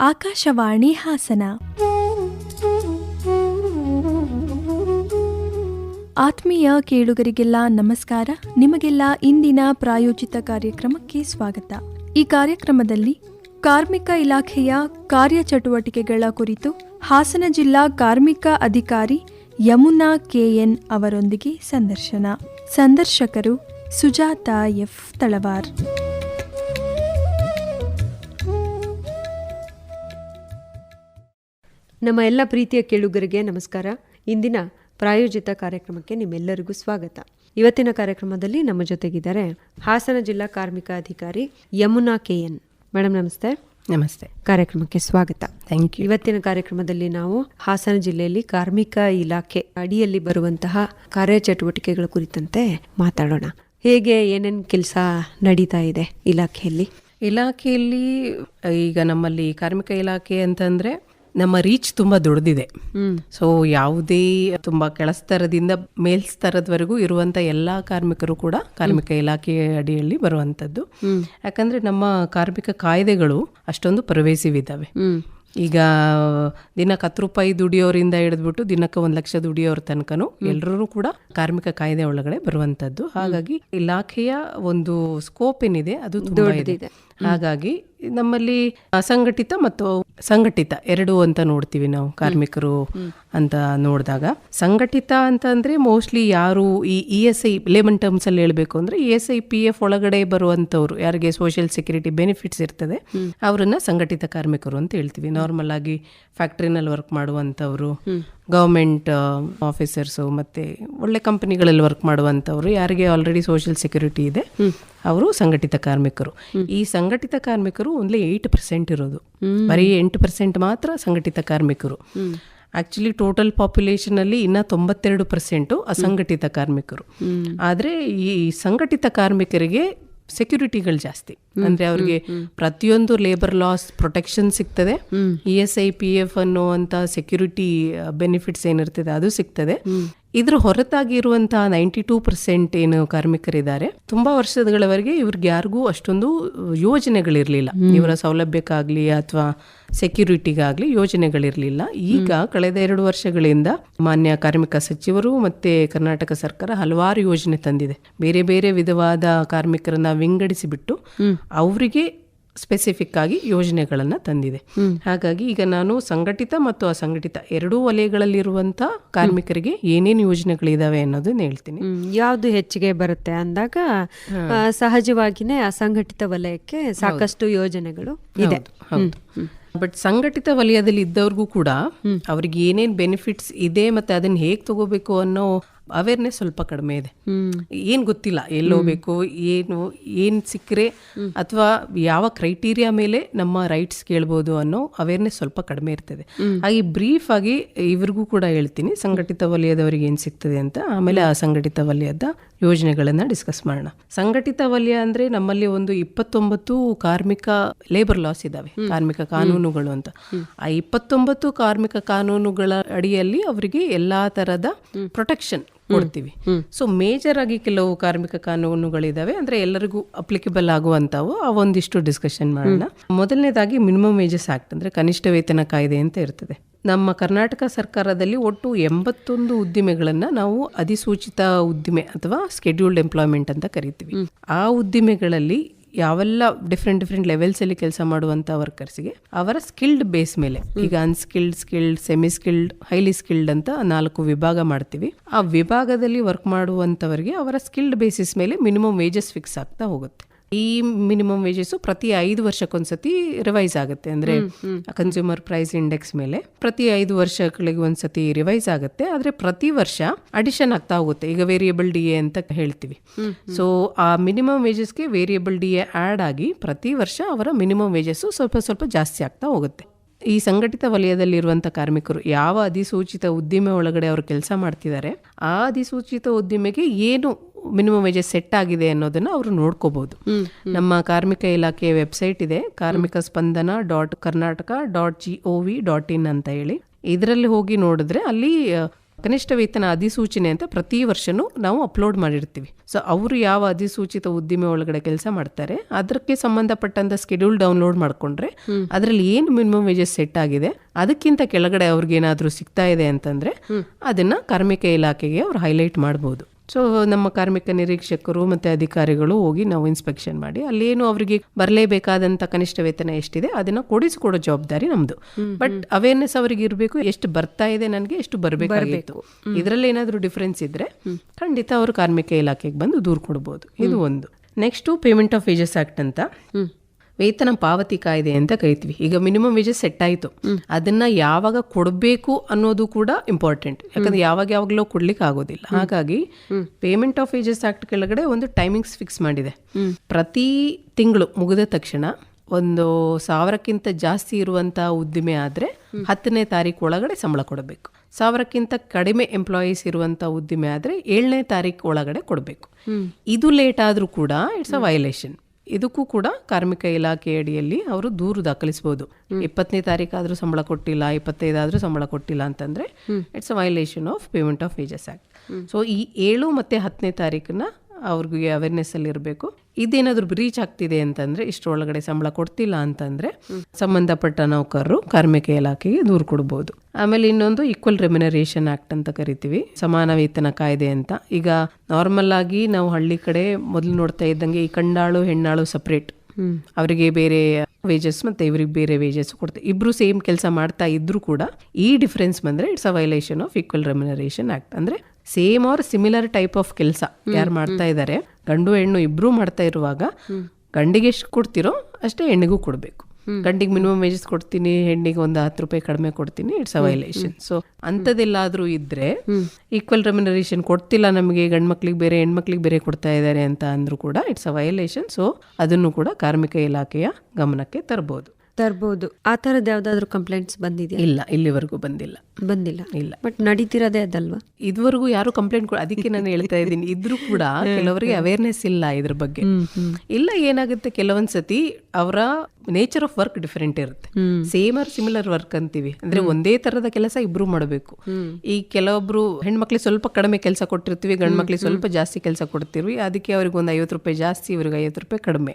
ಆಕಾಶವಾಣಿ ಹಾಸನ. ಆತ್ಮೀಯ ಕೇಳುಗರಿಗೆಲ್ಲ ನಮಸ್ಕಾರ. ನಿಮಗೆಲ್ಲ ಇಂದಿನ ಪ್ರಾಯೋಜಿತ ಕಾರ್ಯಕ್ರಮಕ್ಕೆ ಸ್ವಾಗತ. ಈ ಕಾರ್ಯಕ್ರಮದಲ್ಲಿ ಕಾರ್ಮಿಕ ಇಲಾಖೆಯ ಕಾರ್ಯಚಟುವಟಿಕೆಗಳ ಕುರಿತು ಹಾಸನ ಜಿಲ್ಲಾ ಕಾರ್ಮಿಕ ಅಧಿಕಾರಿ ಯಮುನಾ ಕೆಎನ್ ಅವರೊಂದಿಗೆ ಸಂದರ್ಶನ. ಸಂದರ್ಶಕರು ಸುಜಾತ ಎಫ್. ತಳವಾರ್. ನಮ್ಮ ಎಲ್ಲ ಪ್ರೀತಿಯ ಕೇಳುಗರಿಗೆ ನಮಸ್ಕಾರ. ಇಂದಿನ ಪ್ರಾಯೋಜಿತ ಕಾರ್ಯಕ್ರಮಕ್ಕೆ ನಿಮ್ಮೆಲ್ಲರಿಗೂ ಸ್ವಾಗತ. ಇವತ್ತಿನ ಕಾರ್ಯಕ್ರಮದಲ್ಲಿ ನಮ್ಮ ಜೊತೆಗಿದ್ದಾರೆ ಹಾಸನ ಜಿಲ್ಲಾ ಕಾರ್ಮಿಕ ಅಧಿಕಾರಿ ಯಮುನಾ ಕೆಎನ್ ಮೇಡಮ್ ನಮಸ್ತೆ. ನಮಸ್ತೆ. ಕಾರ್ಯಕ್ರಮಕ್ಕೆ ಸ್ವಾಗತ. ಥ್ಯಾಂಕ್ ಯು ಇವತ್ತಿನ ಕಾರ್ಯಕ್ರಮದಲ್ಲಿ ನಾವು ಹಾಸನ ಜಿಲ್ಲೆಯಲ್ಲಿ ಕಾರ್ಮಿಕ ಇಲಾಖೆ ಅಡಿಯಲ್ಲಿ ಬರುವಂತಹ ಕಾರ್ಯಚಟುವಟಿಕೆಗಳ ಕುರಿತಂತೆ ಮಾತಾಡೋಣ. ಹೇಗೆ ಏನೇನು ಕೆಲಸ ನಡೀತಾ ಇದೆ ಇಲಾಖೆಯಲ್ಲಿ? ಇಲಾಖೆಯಲ್ಲಿ ಈಗ ನಮ್ಮಲ್ಲಿ ಕಾರ್ಮಿಕ ಇಲಾಖೆ ಅಂತಂದ್ರೆ ನಮ್ಮ ರೀಚ್ ತುಂಬಾ ದೊಡ್ಡದಿದೆ ಸೊ ಯಾವುದೇ ತುಂಬಾ ಕೆಳಸ್ತರದಿಂದ ಮೇಲ್ಸ್ತರದವರೆಗೂ ಇರುವಂತ ಎಲ್ಲಾ ಕಾರ್ಮಿಕರು ಕೂಡ ಕಾರ್ಮಿಕ ಇಲಾಖೆಯ ಅಡಿಯಲ್ಲಿ ಬರುವಂತದ್ದು. ಯಾಕಂದ್ರೆ ನಮ್ಮ ಕಾರ್ಮಿಕ ಕಾಯ್ದೆಗಳು ಅಷ್ಟೊಂದು ಪ್ರವೇಶವಿದ್ದಾವೆ ಈಗ ದಿನಕ್ಕೆ ಹತ್ತು ರೂಪಾಯಿ ದುಡಿಯೋರಿಂದ ಹಿಡಿದ್ಬಿಟ್ಟು ದಿನಕ್ಕೆ ಒಂದ್ ಲಕ್ಷ ದುಡಿಯೋರ ತನಕನು ಎಲ್ಲರೂ ಕೂಡ ಕಾರ್ಮಿಕ ಕಾಯ್ದೆ ಒಳಗಡೆ ಬರುವಂತದ್ದು. ಹಾಗಾಗಿ ಇಲಾಖೆಯ ಒಂದು ಸ್ಕೋಪ್ ಏನಿದೆ ಅದು ತುಂಬಾ ಇದೆ. ಹಾಗಾಗಿ ನಮ್ಮಲ್ಲಿ ಅಸಂಘಟಿತ ಮತ್ತು ಸಂಘಟಿತ ಎರಡು ಅಂತ ನೋಡ್ತೀವಿ ನಾವು ಕಾರ್ಮಿಕರು ಅಂತ ನೋಡಿದಾಗ. ಸಂಘಟಿತ ಅಂತ ಅಂದ್ರೆ ಮೋಸ್ಟ್ಲಿ ಯಾರು ಈ E S I layman terms ಅಲ್ಲಿ ಹೇಳ್ಬೇಕು ಅಂದ್ರೆ E S I P F ಒಳಗಡೆ ಬರುವಂತವ್ರು ಯಾರಿಗೆ ಸೋಷಿಯಲ್ ಸೆಕ್ಯೂರಿಟಿ ಬೆನಿಫಿಟ್ಸ್ ಇರ್ತದೆ ಅವರನ್ನ ಸಂಘಟಿತ ಕಾರ್ಮಿಕರು ಅಂತ ಹೇಳ್ತೀವಿ. ನಾರ್ಮಲ್ ಆಗಿ ಫ್ಯಾಕ್ಟ್ರಿನಲ್ಲಿ ವರ್ಕ್ ಮಾಡುವಂತವ್ರು ಗವರ್ಮೆಂಟ್ ಆಫೀಸರ್ಸು ಮತ್ತೆ ಒಳ್ಳೆ ಕಂಪನಿಗಳಲ್ಲಿ ವರ್ಕ್ ಮಾಡುವಂತವ್ರು ಯಾರಿಗೆ ಆಲ್ರೆಡಿ ಸೋಷಿಯಲ್ ಸೆಕ್ಯೂರಿಟಿ ಇದೆ ಅವರು ಸಂಘಟಿತ ಕಾರ್ಮಿಕರು. ಈ ಸಂಘಟಿತ ಕಾರ್ಮಿಕರು ಓನ್ಲಿ ಏಯ್ಟ್ ಪರ್ಸೆಂಟ್ ಇರೋದು. ಬರೀ ಎಂಟು ಪರ್ಸೆಂಟ್ ಮಾತ್ರ ಸಂಘಟಿತ ಕಾರ್ಮಿಕರು. ಆಕ್ಚುಲಿ ಟೋಟಲ್ ಪಾಪ್ಯುಲೇಷನ್ ಅಲ್ಲಿ ಇನ್ನ ತೊಂಬತ್ತೆರಡು ಪರ್ಸೆಂಟು ಅಸಂಘಟಿತ ಕಾರ್ಮಿಕರು. ಆದ್ರೆ ಈ ಸಂಘಟಿತ ಕಾರ್ಮಿಕರಿಗೆ ಸೆಕ್ಯೂರಿಟಿಗಳು ಜಾಸ್ತಿ. ಅಂದ್ರೆ ಅವ್ರಿಗೆ ಪ್ರತಿಯೊಂದು ಲೇಬರ್ ಲಾಸ್ ಪ್ರೊಟೆಕ್ಷನ್ ಸಿಗ್ತದೆ. E S I P F ಅನ್ನುವಂತ ಸೆಕ್ಯೂರಿಟಿ ಬೆನಿಫಿಟ್ಸ್ ಏನಿರ್ತದೆ ಅದು ಸಿಗ್ತದೆ. ಇದ್ರ ಹೊರತಾಗಿ ಇರುವಂತಹ ನೈಂಟಿ ಟೂ ಪರ್ಸೆಂಟ್ ಏನು ಕಾರ್ಮಿಕರಿದ್ದಾರೆ. ತುಂಬಾ ವರ್ಷಗಳವರೆಗೆ ಇವ್ರಿಗೆ ಯಾರಿಗೂ ಅಷ್ಟೊಂದು ಯೋಜನೆಗಳಿರ್ಲಿಲ್ಲ. ಇವರ ಸೌಲಭ್ಯಕ್ಕಾಗ್ಲಿ ಅಥವಾ ಸೆಕ್ಯೂರಿಟಿಗಾಗ್ಲಿ ಯೋಜನೆಗಳಿರ್ಲಿಲ್ಲ. ಈಗ ಕಳೆದ ಎರಡು ವರ್ಷಗಳಿಂದ ಮಾನ್ಯ ಕಾರ್ಮಿಕ ಸಚಿವರು ಮತ್ತೆ ಕರ್ನಾಟಕ ಸರ್ಕಾರ ಹಲವಾರು ಯೋಜನೆ ತಂದಿದೆ. ಬೇರೆ ಬೇರೆ ವಿಧವಾದ ಕಾರ್ಮಿಕರನ್ನ ವಿಂಗಡಿಸಿಬಿಟ್ಟು ಅವರಿಗೆ ಸ್ಪೆಸಿಫಿಕ್ ಆಗಿ ಯೋಜನೆಗಳನ್ನ ತಂದಿದೆ. ಹಾಗಾಗಿ ಈಗ ನಾನು ಸಂಘಟಿತ ಮತ್ತು ಅಸಂಘಟಿತ ಎರಡೂ ವಲಯಗಳಲ್ಲಿರುವಂತ ಕಾರ್ಮಿಕರಿಗೆ ಏನೇನು ಯೋಜನೆಗಳಿದಾವೆ ಅನ್ನೋದನ್ನ ಹೇಳ್ತೀನಿ. ಯಾವುದು ಹೆಚ್ಚಿಗೆ ಬರುತ್ತೆ ಅಂದಾಗ ಸಹಜವಾಗಿನೇ ಅಸಂಘಟಿತ ವಲಯಕ್ಕೆ ಸಾಕಷ್ಟು ಯೋಜನೆಗಳು ಇದೆ. ಹೌದು. ಬಟ್ ಸಂಘಟಿತ ವಲಯದಲ್ಲಿ ಇದ್ದವ್ರಿಗೂ ಕೂಡ ಅವ್ರಿಗೆ ಏನೇನ್ ಬೆನಿಫಿಟ್ಸ್ ಇದೆ ಮತ್ತೆ ಅದನ್ನ ಹೇಗ್ ತಗೋಬೇಕು ಅನ್ನೋ ಅವೇರ್ನೆಸ್ ಸ್ವಲ್ಪ ಕಡಿಮೆ ಇದೆ. ಏನು ಗೊತ್ತಿಲ್ಲ ಎಲ್ಲಿ ಏನು ಏನು ಏನ್ ಸಿಕ್ಕರೆ ಅಥವಾ ಯಾವ ಕ್ರೈಟೀರಿಯಾ ಮೇಲೆ ನಮ್ಮ ರೈಟ್ಸ್ ಕೇಳ್ಬೋದು ಅನ್ನೋ ಅವೇರ್ನೆಸ್ ಸ್ವಲ್ಪ ಕಡಿಮೆ ಇರ್ತದೆ. ಹಾಗೆ ಬ್ರೀಫ್ ಆಗಿ ಇವ್ರಿಗೂ ಕೂಡ ಹೇಳ್ತೀನಿ ಸಂಘಟಿತ ವಲಯದವರಿಗೆ ಏನು ಸಿಗ್ತದೆ ಅಂತ. ಆಮೇಲೆ ಅಸಂಘಟಿತ ವಲಯದ ಯೋಜನೆಗಳನ್ನ ಡಿಸ್ಕಸ್ ಮಾಡೋಣ. ಸಂಘಟಿತ ವಲಯ ಅಂದ್ರೆ ನಮ್ಮಲ್ಲಿ ಒಂದು ಇಪ್ಪತ್ತೊಂಬತ್ತು ಕಾರ್ಮಿಕ ಲೇಬರ್ ಲಾಸ್ ಇದಾವೆ ಕಾರ್ಮಿಕ ಕಾನೂನುಗಳು ಅಂತ. ಆ ಇಪ್ಪತ್ತೊಂಬತ್ತು ಕಾರ್ಮಿಕ ಕಾನೂನುಗಳ ಅಡಿಯಲ್ಲಿ ಅವರಿಗೆ ಎಲ್ಲಾ ತರದ ಪ್ರೊಟೆಕ್ಷನ್ ಕೊಡ್ತೀವಿ. ಸೊ ಮೇಜರ್ ಆಗಿ ಕೆಲವು ಕಾರ್ಮಿಕ ಕಾನೂನುಗಳಿದಾವೆ. ಅಂದ್ರೆ ಎಲ್ಲರಿಗೂ ಅಪ್ಲಿಕೇಬಲ್ ಆಗುವಂತವು ಆ ಒಂದಿಷ್ಟು ಡಿಸ್ಕಷನ್ ಮಾಡೋಣ. ಮೊದಲನೇದಾಗಿ ಮಿನಿಮಮ್ ವೇಜಸ್ ಆಕ್ಟ್ ಅಂದ್ರೆ ಕನಿಷ್ಠ ವೇತನ ಕಾಯ್ದೆ ಅಂತ ಇರ್ತದೆ. ನಮ್ಮ ಕರ್ನಾಟಕ ಸರ್ಕಾರದಲ್ಲಿ ಒಟ್ಟು ಎಂಬತ್ತೊಂದು ಉದ್ದಿಮೆಗಳನ್ನ ನಾವು ಅಧಿಸೂಚಿತ ಉದ್ದಿಮೆ ಅಥವಾ ಸ್ಕೆಡ್ಯೂಲ್ಡ್ ಎಂಪ್ಲಾಯ್ಮೆಂಟ್ ಅಂತ ಕರಿತೀವಿ. ಆ ಉದ್ದಿಮೆಗಳಲ್ಲಿ ಯಾವೆಲ್ಲ ಡಿಫ್ರೆಂಟ್ ಡಿಫ್ರೆಂಟ್ ಲೆವೆಲ್ಸ್ ಅಲ್ಲಿ ಕೆಲಸ ಮಾಡುವಂತ ವರ್ಕರ್ಸ್ಗೆ ಅವರ ಸ್ಕಿಲ್ಡ್ ಬೇಸ್ ಮೇಲೆ. ಈಗ unskilled skilled semi skilled highly skilled ಅಂತ ನಾಲ್ಕು ವಿಭಾಗ ಮಾಡ್ತೀವಿ. ಆ ವಿಭಾಗದಲ್ಲಿ ವರ್ಕ್ ಮಾಡುವಂತವರಿಗೆ ಅವರ ಸ್ಕಿಲ್ಡ್ ಬೇಸಿಸ್ ಮೇಲೆ ಮಿನಿಮಮ್ ವೇಜಸ್ ಫಿಕ್ಸ್ ಆಗ್ತಾ ಹೋಗುತ್ತೆ. ಈ ಮಿನಿಮಮ್ ವೇಜಸ್ ಪ್ರತಿ ಐದು ವರ್ಷಕ್ಕೊಂದ್ಸತಿ ರಿವೈಸ್ ಆಗುತ್ತೆ. ಅಂದ್ರೆ ಕನ್ಸ್ಯೂಮರ್ ಪ್ರೈಸ್ ಇಂಡೆಕ್ಸ್ ಮೇಲೆ ಪ್ರತಿ ಐದು ವರ್ಷಗಳಿಗೆ ಒಂದ್ಸತಿ ರಿವೈಸ್ ಆಗುತ್ತೆ. ಆದ್ರೆ ಪ್ರತಿ ವರ್ಷ ಅಡಿಷನ್ ಆಗ್ತಾ ಹೋಗುತ್ತೆ. ಈಗ ವೇರಿಯಬಲ್ ಡಿ ಎ ಅಂತ ಹೇಳ್ತೀವಿ. ಸೊ ಆ ಮಿನಿಮಮ್ ವೇಜಸ್ಗೆ ವೇರಿಯಬಲ್ ಡಿ ಎ ಆಡ್ ಆಗಿ ಪ್ರತಿ ವರ್ಷ ಅವರ ಮಿನಿಮಮ್ ವೇಜಸ್ ಸ್ವಲ್ಪ ಸ್ವಲ್ಪ ಜಾಸ್ತಿ ಆಗ್ತಾ ಹೋಗುತ್ತೆ. ಈ ಸಂಘಟಿತ ವಲಯದಲ್ಲಿರುವಂಥ ಕಾರ್ಮಿಕರು ಯಾವ ಅಧಿಸೂಚಿತ ಉದ್ದಿಮೆ ಒಳಗಡೆ ಅವರು ಕೆಲಸ ಮಾಡ್ತಿದ್ದಾರೆ ಆ ಅಧಿಸೂಚಿತ ಉದ್ದಿಮೆಗೆ ಏನು ಮಿನಿಮಮ್ ವೇಜಸ್ ಸೆಟ್ ಆಗಿದೆ ಅನ್ನೋದನ್ನ ಅವರು ನೋಡ್ಕೋಬಹುದು ನಮ್ಮ ಕಾರ್ಮಿಕ ಇಲಾಖೆಯ ವೆಬ್ಸೈಟ್ ಇದೆ Karmika Spandana dot Karnataka dot G O V dot in ಅಂತ ಹೇಳಿ. ಇದರಲ್ಲಿ ಹೋಗಿ ನೋಡಿದ್ರೆ ಅಲ್ಲಿ ಕನಿಷ್ಠ ವೇತನ ಅಧಿಸೂಚನೆ ಅಂತ ಪ್ರತಿ ವರ್ಷನೂ ನಾವು ಅಪ್ಲೋಡ್ ಮಾಡಿರ್ತೀವಿ. ಸೊ ಅವರು ಯಾವ ಅಧಿಸೂಚಿತ ಉದ್ದಿಮೆ ಒಳಗಡೆ ಕೆಲಸ ಮಾಡ್ತಾರೆ ಅದಕ್ಕೆ ಸಂಬಂಧಪಟ್ಟಂತ ಸ್ಕೆಡ್ಯೂಲ್ ಡೌನ್ಲೋಡ್ ಮಾಡ್ಕೊಂಡ್ರೆ ಅದರಲ್ಲಿ ಏನು ಮಿನಿಮಮ್ ವೇಜಸ್ ಸೆಟ್ ಆಗಿದೆ ಅದಕ್ಕಿಂತ ಕೆಳಗಡೆ ಅವ್ರಿಗೆ ಏನಾದರೂ ಸಿಗ್ತಾ ಇದೆ ಅಂತಂದ್ರೆ ಅದನ್ನ ಕಾರ್ಮಿಕ ಇಲಾಖೆಗೆ ಅವ್ರು ಹೈಲೈಟ್ ಮಾಡ್ಬೋದು. ಸೊ ನಮ್ಮ ಕಾರ್ಮಿಕ ನಿರೀಕ್ಷಕರು ಮತ್ತೆ ಅಧಿಕಾರಿಗಳು ಹೋಗಿ ನಾವು ಇನ್ಸ್ಪೆಕ್ಷನ್ ಮಾಡಿ ಅಲ್ಲೇನು ಅವರಿಗೆ ಬರಲೇಬೇಕಾದಂತ ಕನಿಷ್ಠ ವೇತನ ಎಷ್ಟಿದೆ ಅದನ್ನ ಕೊಡಿಸಿಕೊಡೋ ಜವಾಬ್ದಾರಿ ನಮ್ದು. ಬಟ್ ಅವೇರ್ನೆಸ್ ಅವರಿಗೆ ಇರಬೇಕು ಎಷ್ಟು ಬರ್ತಾ ಇದೆ ನನಗೆ ಎಷ್ಟು ಬರಬೇಕಾಗಿತ್ತು. ಇದರಲ್ಲಿ ಏನಾದರೂ ಡಿಫ್ರೆನ್ಸ್ ಇದ್ರೆ ಖಂಡಿತ ಅವರು ಕಾರ್ಮಿಕ ಇಲಾಖೆಗೆ ಬಂದು ದೂರು ಕೊಡ್ಬೋದು. ಇದು ಒಂದು. Next payment of wages act ಅಂತ. ವೇತನ ಪಾವತಿ ಕಾಯ್ದೆ ಅಂತ ಕರಿತೀವಿ. ಈಗ ಮಿನಿಮಮ್ ವೇಜಸ್ ಸೆಟ್ ಆಯಿತು. ಅದನ್ನ ಯಾವಾಗ ಕೊಡಬೇಕು ಅನ್ನೋದು ಕೂಡ ಇಂಪಾರ್ಟೆಂಟ್ ಯಾಕಂದ್ರೆ ಯಾವಾಗ ಯಾವಾಗಲೂ ಕೊಡ್ಲಿಕ್ಕೆ ಆಗೋದಿಲ್ಲ. ಹಾಗಾಗಿ ಪೇಮೆಂಟ್ ಆಫ್ ವೇಜಸ್ ಆಕ್ಟ್ ಕೆಳಗಡೆ ಒಂದು ಟೈಮಿಂಗ್ಸ್ ಫಿಕ್ಸ್ ಮಾಡಿದೆ. ಪ್ರತಿ ತಿಂಗಳು ಮುಗಿದ ತಕ್ಷಣ ಒಂದು ಸಾವಿರಕ್ಕಿಂತ ಜಾಸ್ತಿ ಇರುವಂತ ಉದ್ದಿಮೆ ಆದ್ರೆ ಹತ್ತನೇ ತಾರೀಕು ಒಳಗಡೆ ಸಂಬಳ ಕೊಡಬೇಕು. ಸಾವಿರಕ್ಕಿಂತ ಕಡಿಮೆ ಎಂಪ್ಲಾಯೀಸ್ ಇರುವಂತ ಉದ್ದಿಮೆ ಆದ್ರೆ ಏಳನೇ ತಾರೀಕು ಒಳಗಡೆ ಕೊಡಬೇಕು. ಇದು ಲೇಟ್ ಆದ್ರೂ ಕೂಡ ಇಟ್ಸ್ ಅ ವೈಲೇಷನ್ ಇದಕ್ಕೂ ಕೂಡ ಕಾರ್ಮಿಕ ಇಲಾಖೆ ಅಡಿಯಲ್ಲಿ ಅವರು ದೂರು ದಾಖಲಿಸಬಹುದು ಇಪ್ಪತ್ತನೇ ತಾರೀಕಾದರೂ ಸಂಬಳ ಕೊಟ್ಟಿಲ್ಲ ಇಪ್ಪತ್ತೈದಾದರೂ ಸಂಬಳ ಕೊಟ್ಟಿಲ್ಲ ಅಂತಂದ್ರೆ it's a violation of payment of wages act so ಈ ಏಳು ಮತ್ತೆ ಹತ್ತನೇ ತಾರೀಕನ್ನ ಅವ್ರಿಗೆ ಅವೇರ್ನೆಸ್ ಅಲ್ಲಿ ಇರಬೇಕು. ಇದೇನಾದ್ರೂ ಬ್ರೀಚ್ ಆಗ್ತಿದೆ ಅಂತಂದ್ರೆ ಇಷ್ಟರೊಳಗಡೆ ಸಂಬಳ ಕೊಡ್ತಿಲ್ಲ ಅಂತಂದ್ರೆ ಸಂಬಂಧಪಟ್ಟ ನೌಕರರು ಕಾರ್ಮಿಕ ಇಲಾಖೆಗೆ ದೂರು ಕೊಡಬಹುದು ಆಮೇಲೆ ಇನ್ನೊಂದು ಈಕ್ವಲ್ ರೆಮ್ಯುನರೇಷನ್ ಆಕ್ಟ್ ಅಂತ ಕರಿತೀವಿ. ಸಮಾನ ವೇತನ ಕಾಯ್ದೆ ಅಂತ. ಈಗ ನಾರ್ಮಲ್ ಆಗಿ ನಾವು ಹಳ್ಳಿ ಕಡೆ ಮೊದಲು ನೋಡ್ತಾ ಇದ್ದಂಗೆ ಈ ಕಂಡಾಳು ಹೆಣ್ಣಾಳು ಸಪ್ರೇಟ್ ಅವರಿಗೆ ಬೇರೆ ವೇಜಸ್ ಮತ್ತೆ ಇವ್ರಿಗೆ ಬೇರೆ ವೇಜಸ್ ಕೊಡ್ತಾರೆ ಇಬ್ರು ಸೇಮ್ ಕೆಲಸ ಮಾಡ್ತಾ ಇದ್ರು ಕೂಡ ಈ ಡಿಫ್ರೆನ್ಸ್ ಬಂದ್ರೆ it's a violation of equal remuneration act ಅಂದ್ರೆ same or similar type of ಕೆಲಸ ಯಾರು ಮಾಡ್ತಾ ಇದ್ದಾರೆ ಗಂಡು ಹೆಣ್ಣು ಇಬ್ರು ಮಾಡ್ತಾ ಇರುವಾಗ ಗಂಡಿಗೆ ಎಷ್ಟು ಕೊಡ್ತಿರೋ ಅಷ್ಟೇ ಹೆಣ್ಣಿಗೂ ಕೊಡಬೇಕು. ಗಂಡಿಗೆ ಮಿನಿಮಮ್ ವೇಜಸ್ ಕೊಡ್ತೀನಿ ಹೆಣ್ಣಿಗೆ ಒಂದು ಹತ್ತು ರೂಪಾಯಿ ಕಡಿಮೆ ಕೊಡ್ತೀನಿ ಇಟ್ಸ್ ಅ ವೈಲೇಷನ್ ಸೊ ಅಂಥದ್ದೆಲ್ಲಾದರೂ ಇದ್ರೆ ಈಕ್ವಲ್ ರೆಮ್ಯುನರೇಷನ್ ಕೊಡ್ತಿಲ್ಲ ನಮಗೆ ಗಂಡು ಮಕ್ಳಿಗೆ ಬೇರೆ ಹೆಣ್ಮಕ್ಳಿಗೆ ಬೇರೆ ಕೊಡ್ತಾ ಇದ್ದಾರೆ ಅಂತ ಅಂದ್ರೂ ಕೂಡ ಇಟ್ಸ್ ಅ ವೈಲೇಷನ್ ಸೊ ಅದನ್ನು ಕೂಡ ಕಾರ್ಮಿಕ ಇಲಾಖೆಯ ಗಮನಕ್ಕೆ ತರಬಹುದು ತರ್ಬೋದು. ಆ ಥರದ್ದು ಯಾವ್ದಾದ್ರು ಕಂಪ್ಲೇಂಟ್ಸ್ ಬಂದಿದೆಯಾ? ಇಲ್ಲ ಇಲ್ಲಿವರೆಗೂ ಬಂದಿಲ್ಲ. ಬಂದಿಲ್ಲ. ಇಲ್ಲ. ಬಟ್ ನಡೀತಿರೋದೇ ಅದಲ್ವಾ? ಇದುವರೆಗೂ ಯಾರು ಕಂಪ್ಲೇಂಟ್ ಅದಕ್ಕೆ ನಾನು ಹೇಳ್ತಾ ಇದ್ದೀನಿ. ಇದ್ರೂ ಕೂಡ ಕೆಲವರಿಗೆ ಅವೇರ್ನೆಸ್ ಇಲ್ಲ ಇದ್ರ ಬಗ್ಗೆ. ಇಲ್ಲ ಏನಾಗುತ್ತೆ? ಕೆಲವೊಂದ್ಸತಿ ಅವರ ನೇಚರ್ ಆಫ್ ವರ್ಕ್ ಡಿಫರೆಂಟ್ ಇರುತ್ತೆ. ಸೇಮ್ ಆರ್ ಸಿಮಿಲರ್ ವರ್ಕ್ ಅಂತೀವಿ. ಅಂದ್ರೆ ಒಂದೇ ತರದ ಕೆಲಸ ಇಬ್ರು ಮಾಡಬೇಕು. ಈ ಕೆಲವೊಬ್ರು ಹೆಣ್ಮಕ್ಳಿಗೆ ಸ್ವಲ್ಪ ಕಡಿಮೆ ಕೆಲಸ ಕೊಟ್ಟಿರ್ತೀವಿ ಗಂಡ್ ಮಕ್ಳಿಗೆ ಸ್ವಲ್ಪ ಜಾಸ್ತಿ ಕೆಲಸ ಕೊಡ್ತಿರ್ವಿ ಅದಕ್ಕೆ ಅವ್ರಿಗೆ ಒಂದು ಐವತ್ತು ರೂಪಾಯಿ ಜಾಸ್ತಿ ಇವ್ರಿಗೆ ಐವತ್ತು ರೂಪಾಯಿ ಕಡಿಮೆ.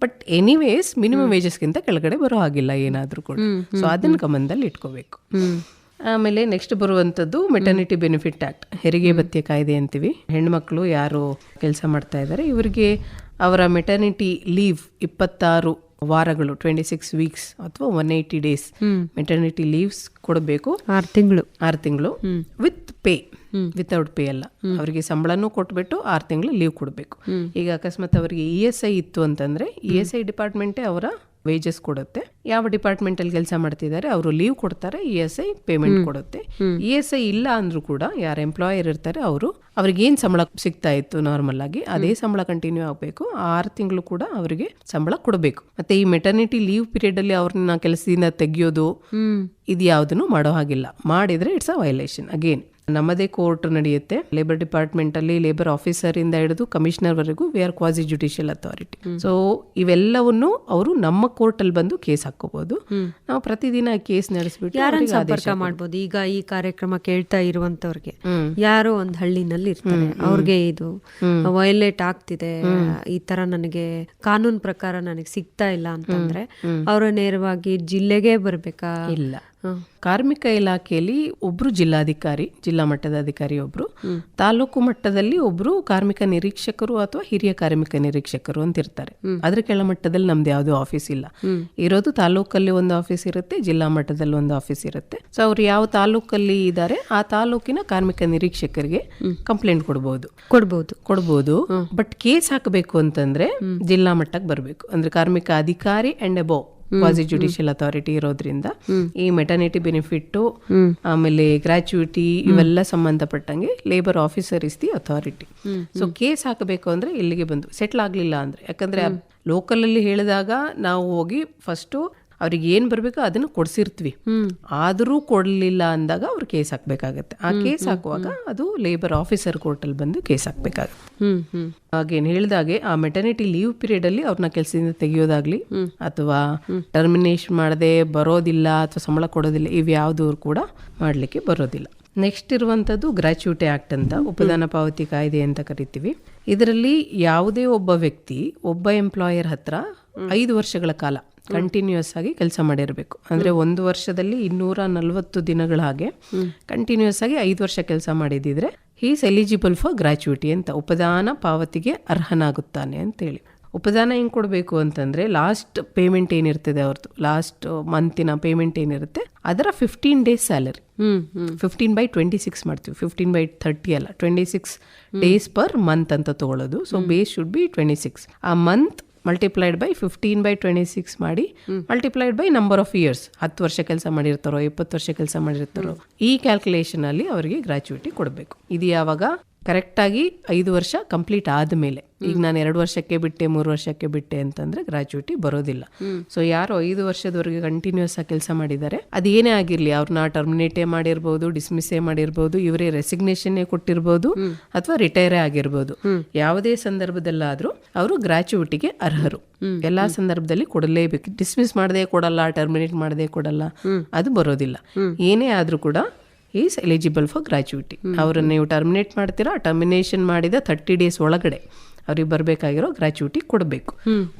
ಬಟ್ ಎನಿವೇಸ್ ಮಿನಿಮಮ್ ವೇಜಸ್ಗಿಂತ ಕೆಳಗಡೆ ಬರೋ ಹಾಗಿಲ್ಲ ಏನಾದರೂ ಕೂಡ. ಸೊ ಅದನ್ನ ಗಮನದಲ್ಲಿ ಇಟ್ಕೋಬೇಕು. ಆಮೇಲೆ ನೆಕ್ಸ್ಟ್ ಬರುವಂಥದ್ದು ಮೆಟರ್ನಿಟಿ ಬೆನಿಫಿಟ್ ಆಕ್ಟ್ ಹೆರಿಗೆ ಭತ್ಯೆ ಕಾಯ್ದೆ ಅಂತೀವಿ. ಹೆಣ್ಮಕ್ಳು ಯಾರು ಕೆಲಸ ಮಾಡ್ತಾ ಇದ್ದಾರೆ ಇವರಿಗೆ ಅವರ ಮೆಟರ್ನಿಟಿ ಲೀವ್ ಇಪ್ಪತ್ತಾರು ವಾರಗಳು ಟ್ವೆಂಟಿ ಸಿಕ್ಸ್ ವೀಕ್ಸ್ ಅಥವಾ one eighty days maternity leaves ಕೊಡಬೇಕು. ಆರು ತಿಂಗಳು. ಆರು ತಿಂಗಳು ವಿತ್ ಪೇ ವಿತೌಟ್ ಪೇ ಅಲ್ಲ. ಅವರಿಗೆ ಸಂಬಳನೂ ಕೊಟ್ಬಿಟ್ಟು ಆರು ತಿಂಗಳು ಲೀವ್ ಕೊಡಬೇಕು. ಈಗ ಅಕಸ್ಮಾತ್ ಅವರಿಗೆ ಇ ಎಸ್ ಐ ಇತ್ತು ಅಂತಂದ್ರೆ ಇ ಎಸ್ ಐ ಡಿಪಾರ್ಟ್ಮೆಂಟೇ ಅವರ ವೇಜಸ್ ಕೊಡುತ್ತೆ. ಯಾವ ಡಿಪಾರ್ಟ್ಮೆಂಟ್ ಅಲ್ಲಿ ಕೆಲಸ ಮಾಡ್ತಿದ್ದಾರೆ ಅವರು ಲೀವ್ ಕೊಡ್ತಾರೆ ಇ ಎಸ್ ಐ ಪೇಮೆಂಟ್ ಕೊಡುತ್ತೆ. ಇ ಎಸ್ ಐ ಇಲ್ಲ ಅಂದ್ರೂ ಕೂಡ ಯಾರು ಎಂಪ್ಲಾಯರ್ ಇರ್ತಾರೆ ಅವರು ಅವ್ರಿಗೆ ಏನ್ ಸಂಬಳ ಸಿಗ್ತಾ ಇತ್ತು ನಾರ್ಮಲ್ ಆಗಿ ಅದೇ ಸಂಬಳ ಕಂಟಿನ್ಯೂ ಆಗಬೇಕು. ಆರು ತಿಂಗಳು ಕೂಡ ಅವರಿಗೆ ಸಂಬಳ ಕೊಡಬೇಕು. ಮತ್ತೆ ಈ ಮೆಟರ್ನಿಟಿ ಲೀವ್ ಪೀರಿಯಡ್ ಅಲ್ಲಿ ಅವ್ರನ್ನ ಕೆಲಸದಿಂದ ತೆಗಿಯೋದು ಇದು ಯಾವ್ದನ್ನು ಮಾಡೋ ಹಾಗಿಲ್ಲ. ಮಾಡಿದ್ರೆ ಇಟ್ಸ್ ಅ ವೈಲೇಷನ್ ಅಗೇನ್ ನಮ್ಮದೇ ಕೋರ್ಟ್ ನಡೆಯುತ್ತೆ. ಲೇಬರ್ ಡಿಪಾರ್ಟ್ಮೆಂಟ್ ಅಲ್ಲಿ ಲೇಬರ್ ಆಫೀಸರ್ ಇಂದ ಹಿಡಿದು ಕಮಿಷನರ್ ವರೆಗೂ we are quasi judicial authority so ಇವೆಲ್ಲವನ್ನು ಅವರು ನಮ್ಮ ಕೋರ್ಟ್ ಅಲ್ಲಿ ಬಂದು ಕೇಸ್ ಹಾಕೋಬಹುದು ನಾವು ಪ್ರತಿದಿನ ಕೇಸ್ ನಡೆಸ್ಬಿಟ್ಟು ಯಾರನ್ನ ಸಂಪರ್ಕ ಮಾಡಬಹುದು ಈಗ ಈ ಕಾರ್ಯಕ್ರಮ ಕೇಳ್ತಾ ಇರುವಂತವ್ರಿಗೆ ಯಾರು ಯಾರೋ ಒಂದ್ ಹಳ್ಳಿನಲ್ಲಿ ಇರ್ತಾರೆ. ಅವ್ರಿಗೆ ಇದು ವೈಲೇಟ್ ಆಗ್ತಿದೆ. ಈ ತರ ನನಗೆ ಕಾನೂನು ಪ್ರಕಾರ ನನಗೆ ಸಿಗ್ತಾ ಇಲ್ಲ ಅಂತಂದ್ರೆ ಅವರು ನೇರವಾಗಿ ಜಿಲ್ಲೆಗೆ ಬರ್ಬೇಕಾ? ಇಲ್ಲ. ಕಾರ್ಮಿಕ ಇಲಾಖೆಯಲ್ಲಿ ಒಬ್ರು ಜಿಲ್ಲಾಧಿಕಾರಿ ಜಿಲ್ಲಾ ಮಟ್ಟದ ಅಧಿಕಾರಿ ಒಬ್ರು ತಾಲೂಕು ಮಟ್ಟದಲ್ಲಿ ಒಬ್ರು ಕಾರ್ಮಿಕ ನಿರೀಕ್ಷಕರು ಅಥವಾ ಹಿರಿಯ ಕಾರ್ಮಿಕ ನಿರೀಕ್ಷಕರು ಅಂತ ಇರ್ತಾರೆ. ಅದ್ರ ಕೆಳಮಟ್ಟದಲ್ಲಿ ನಮ್ದು ಯಾವ್ದು ಆಫೀಸ್ ಇಲ್ಲ. ಇರೋದು ತಾಲೂಕಲ್ಲಿ ಒಂದು ಆಫೀಸ್ ಇರುತ್ತೆ ಜಿಲ್ಲಾ ಮಟ್ಟದಲ್ಲಿ ಒಂದು ಆಫೀಸ್ ಇರುತ್ತೆ. ಸೊ ಅವ್ರು ಯಾವ ತಾಲೂಕಲ್ಲಿ ಇದ್ದಾರೆ ಆ ತಾಲೂಕಿನ ಕಾರ್ಮಿಕ ನಿರೀಕ್ಷಕರಿಗೆ ಕಂಪ್ಲೇಂಟ್ ಕೊಡಬಹುದು ಕೊಡ್ಬೋದು. ಕೊಡ್ಬೋದು. ಬಟ್ ಕೇಸ್ ಹಾಕಬೇಕು ಅಂತಂದ್ರೆ ಜಿಲ್ಲಾ ಮಟ್ಟಕ್ಕೆ ಬರಬೇಕು. ಅಂದ್ರೆ ಕಾರ್ಮಿಕ ಅಧಿಕಾರಿ ಅಂಡ್ ಅಬೋ ಕ್ವಾಸಿ ಜುಡಿಷಿಯಲ್ ಅಥಾರಿಟಿ ಇರೋದ್ರಿಂದ ಈ ಮೆಟರ್ನಿಟಿ ಬೆನಿಫಿಟ್ ಆಮೇಲೆ ಗ್ರಾಚ್ಯುಟಿ ಇವೆಲ್ಲ ಸಂಬಂಧಪಟ್ಟಂಗೆ labour officer is the authority so case ಹಾಕಬೇಕು ಅಂದ್ರೆ ಇಲ್ಲಿಗೆ ಬಂದು ಸೆಟ್ಲ್ ಆಗ್ಲಿಲ್ಲ ಅಂದ್ರೆ. ಯಾಕಂದ್ರೆ ಲೋಕಲ್ ಅಲ್ಲಿ ಹೇಳಿದಾಗ ನಾವು ಹೋಗಿ ಫಸ್ಟ್ ಅವ್ರಿಗೆ ಏನು ಬರಬೇಕು ಅದನ್ನು ಕೊಡಿಸಿರ್ತೀವಿ. ಆದರೂ ಕೊಡಲಿಲ್ಲ ಅಂದಾಗ ಅವ್ರು ಕೇಸ್ ಹಾಕಬೇಕಾಗತ್ತೆ. ಆ ಕೇಸ್ ಹಾಕುವಾಗ ಅದು ಲೇಬರ್ ಆಫೀಸರ್ ಕೋರ್ಟಲ್ಲಿ ಬಂದು ಕೇಸ್ ಹಾಕಬೇಕಾಗುತ್ತೆ. ಹಾಗೇನು ಹೇಳಿದಾಗೆ ಆ ಮೆಟರ್ನಿಟಿ ಲೀವ್ ಪೀರಿಯಡ್ ಅಲ್ಲಿ ಅವ್ರನ್ನ ಕೆಲಸದಿಂದ ತೆಗೆಯೋದಾಗ್ಲಿ ಅಥವಾ ಟರ್ಮಿನೇಷನ್ ಮಾಡದೆ ಬರೋದಿಲ್ಲ ಅಥವಾ ಸಂಬಳ ಕೊಡೋದಿಲ್ಲ ಇವ್ಯಾವುದೂ ಕೂಡ ಮಾಡಲಿಕ್ಕೆ ಬರೋದಿಲ್ಲ. ನೆಕ್ಸ್ಟ್ ಇರುವಂಥದ್ದು ಗ್ರಾಚ್ಯುಟಿ ಆ್ಯಕ್ಟ್ ಅಂತ ಉಪದಾನ ಪಾವತಿ ಕಾಯ್ದೆ ಅಂತ ಕರಿತೀವಿ. ಇದರಲ್ಲಿ ಯಾವುದೇ ಒಬ್ಬ ವ್ಯಕ್ತಿ ಒಬ್ಬ ಎಂಪ್ಲಾಯರ್ ಹತ್ರ ಐದು ವರ್ಷಗಳ ಕಾಲ ಕಂಟಿನ್ಯೂಸ್ ಆಗಿ ಕೆಲಸ ಮಾಡಿರಬೇಕು. ಅಂದರೆ ಒಂದು ವರ್ಷದಲ್ಲಿ ಇನ್ನೂರ ನಲವತ್ತು ದಿನಗಳ ಹಾಗೆ ಕಂಟಿನ್ಯೂಸ್ ಆಗಿ ಐದು ವರ್ಷ ಕೆಲಸ ಮಾಡಿದಿದ್ರೆ ಹೀಸ್ ಎಲಿಜಿಬಲ್ ಫಾರ್ ಗ್ರಾಚ್ಯುಟಿ ಅಂತ ಉಪದಾನ ಪಾವತಿಗೆ ಅರ್ಹನಾಗುತ್ತಾನೆ ಅಂತೇಳಿ. ಉಪದಾನ ಹೆಂಗೆ ಕೊಡಬೇಕು ಅಂತಂದರೆ ಲಾಸ್ಟ್ ಪೇಮೆಂಟ್ ಏನಿರ್ತದೆ ಅವ್ರದ್ದು ಲಾಸ್ಟ್ ಮಂತಿನ ಪೇಮೆಂಟ್ ಏನಿರುತ್ತೆ? ಅದರ fifteen days salary fifteen by twenty six ಮಾಡ್ತೀವಿ. ಫಿಫ್ಟೀನ್ ಬೈ ಥರ್ಟಿ ಅಲ್ಲ twenty six days per month ಅಂತ ತಗೊಳ್ಳೋದು so base should be twenty six ಆ month multiplied by fifteen by twenty six ಮಾಡಿ multiplied by number of years ಹತ್ತು ವರ್ಷ ಕೆಲಸ ಮಾಡಿರ್ತಾರೋ ಇಪ್ಪತ್ತು ವರ್ಷ ಕೆಲಸ ಮಾಡಿರ್ತಾರೋ ಈ ಕ್ಯಾಲ್ಕುಲೇಷನ್ ಅಲ್ಲಿ ಅವರಿಗೆ ಗ್ರಾಚ್ಯುಟಿ ಕೊಡಬೇಕು. ಇದು ಯಾವಾಗ? ಕರೆಕ್ಟಾಗಿ ಐದು ವರ್ಷ ಕಂಪ್ಲೀಟ್ ಆದಮೇಲೆ. ಈಗ ನಾನು ಎರಡು ವರ್ಷಕ್ಕೆ ಬಿಟ್ಟೆ, ಮೂರು ವರ್ಷಕ್ಕೆ ಬಿಟ್ಟೆ ಅಂತಂದ್ರೆ ಗ್ರಾಚ್ಯುಟಿ ಬರೋದಿಲ್ಲ. ಸೊ ಯಾರು ಐದು ವರ್ಷದವರೆಗೆ ಕಂಟಿನ್ಯೂಸ್ ಆಗಿ ಕೆಲಸ ಮಾಡಿದ್ದಾರೆ. ಅದೇನೇ ಆಗಿರ್ಲಿ ಅವ್ರನ್ನ ಟರ್ಮಿನೇಟೇ ಮಾಡಿರ್ಬೋದು ಡಿಸ್ಮಿಸ್ಸೇ ಮಾಡಿರ್ಬೋದು, ಇವರೇ ರೆಸಿಗ್ನೇಷನ್ನೇ ಕೊಟ್ಟಿರ್ಬೋದು, ಅಥವಾ ರಿಟೈರೇ ಆಗಿರ್ಬೋದು. ಯಾವುದೇ ಸಂದರ್ಭದಲ್ಲಾದರೂ ಅವರು ಗ್ರಾಚ್ಯುಟಿಗೆ ಅರ್ಹರು. ಎಲ್ಲಾ ಸಂದರ್ಭದಲ್ಲಿ ಕೊಡಲೇಬೇಕು. ಡಿಸ್ಮಿಸ್ ಮಾಡದೆ ಕೊಡಲ್ಲ ಟರ್ಮಿನೇಟ್ ಮಾಡದೆ ಕೊಡಲ್ಲ, ಅದು ಬರೋದಿಲ್ಲ. ಏನೇ ಆದ್ರೂ ಕೂಡ ಈಸ್ ಎಲಿಜಿಬಲ್ ಫಾರ್ ಗ್ರ್ಯಾಚುಯಿಟಿ ಅವ್ರನ್ನ ನೀವು ಟರ್ಮಿನೇಟ್ ಮಾಡ್ತೀರಾ? ಟರ್ಮಿನೇಷನ್ ಮಾಡಿದ ಥರ್ಟಿ ಡೇಸ್ ಒಳಗಡೆ ಅವ್ರಿಗೆ ಬರಬೇಕಾಗಿರೋ ಗ್ರ್ಯಾಚುಯಿಟಿ ಕೊಡಬೇಕು.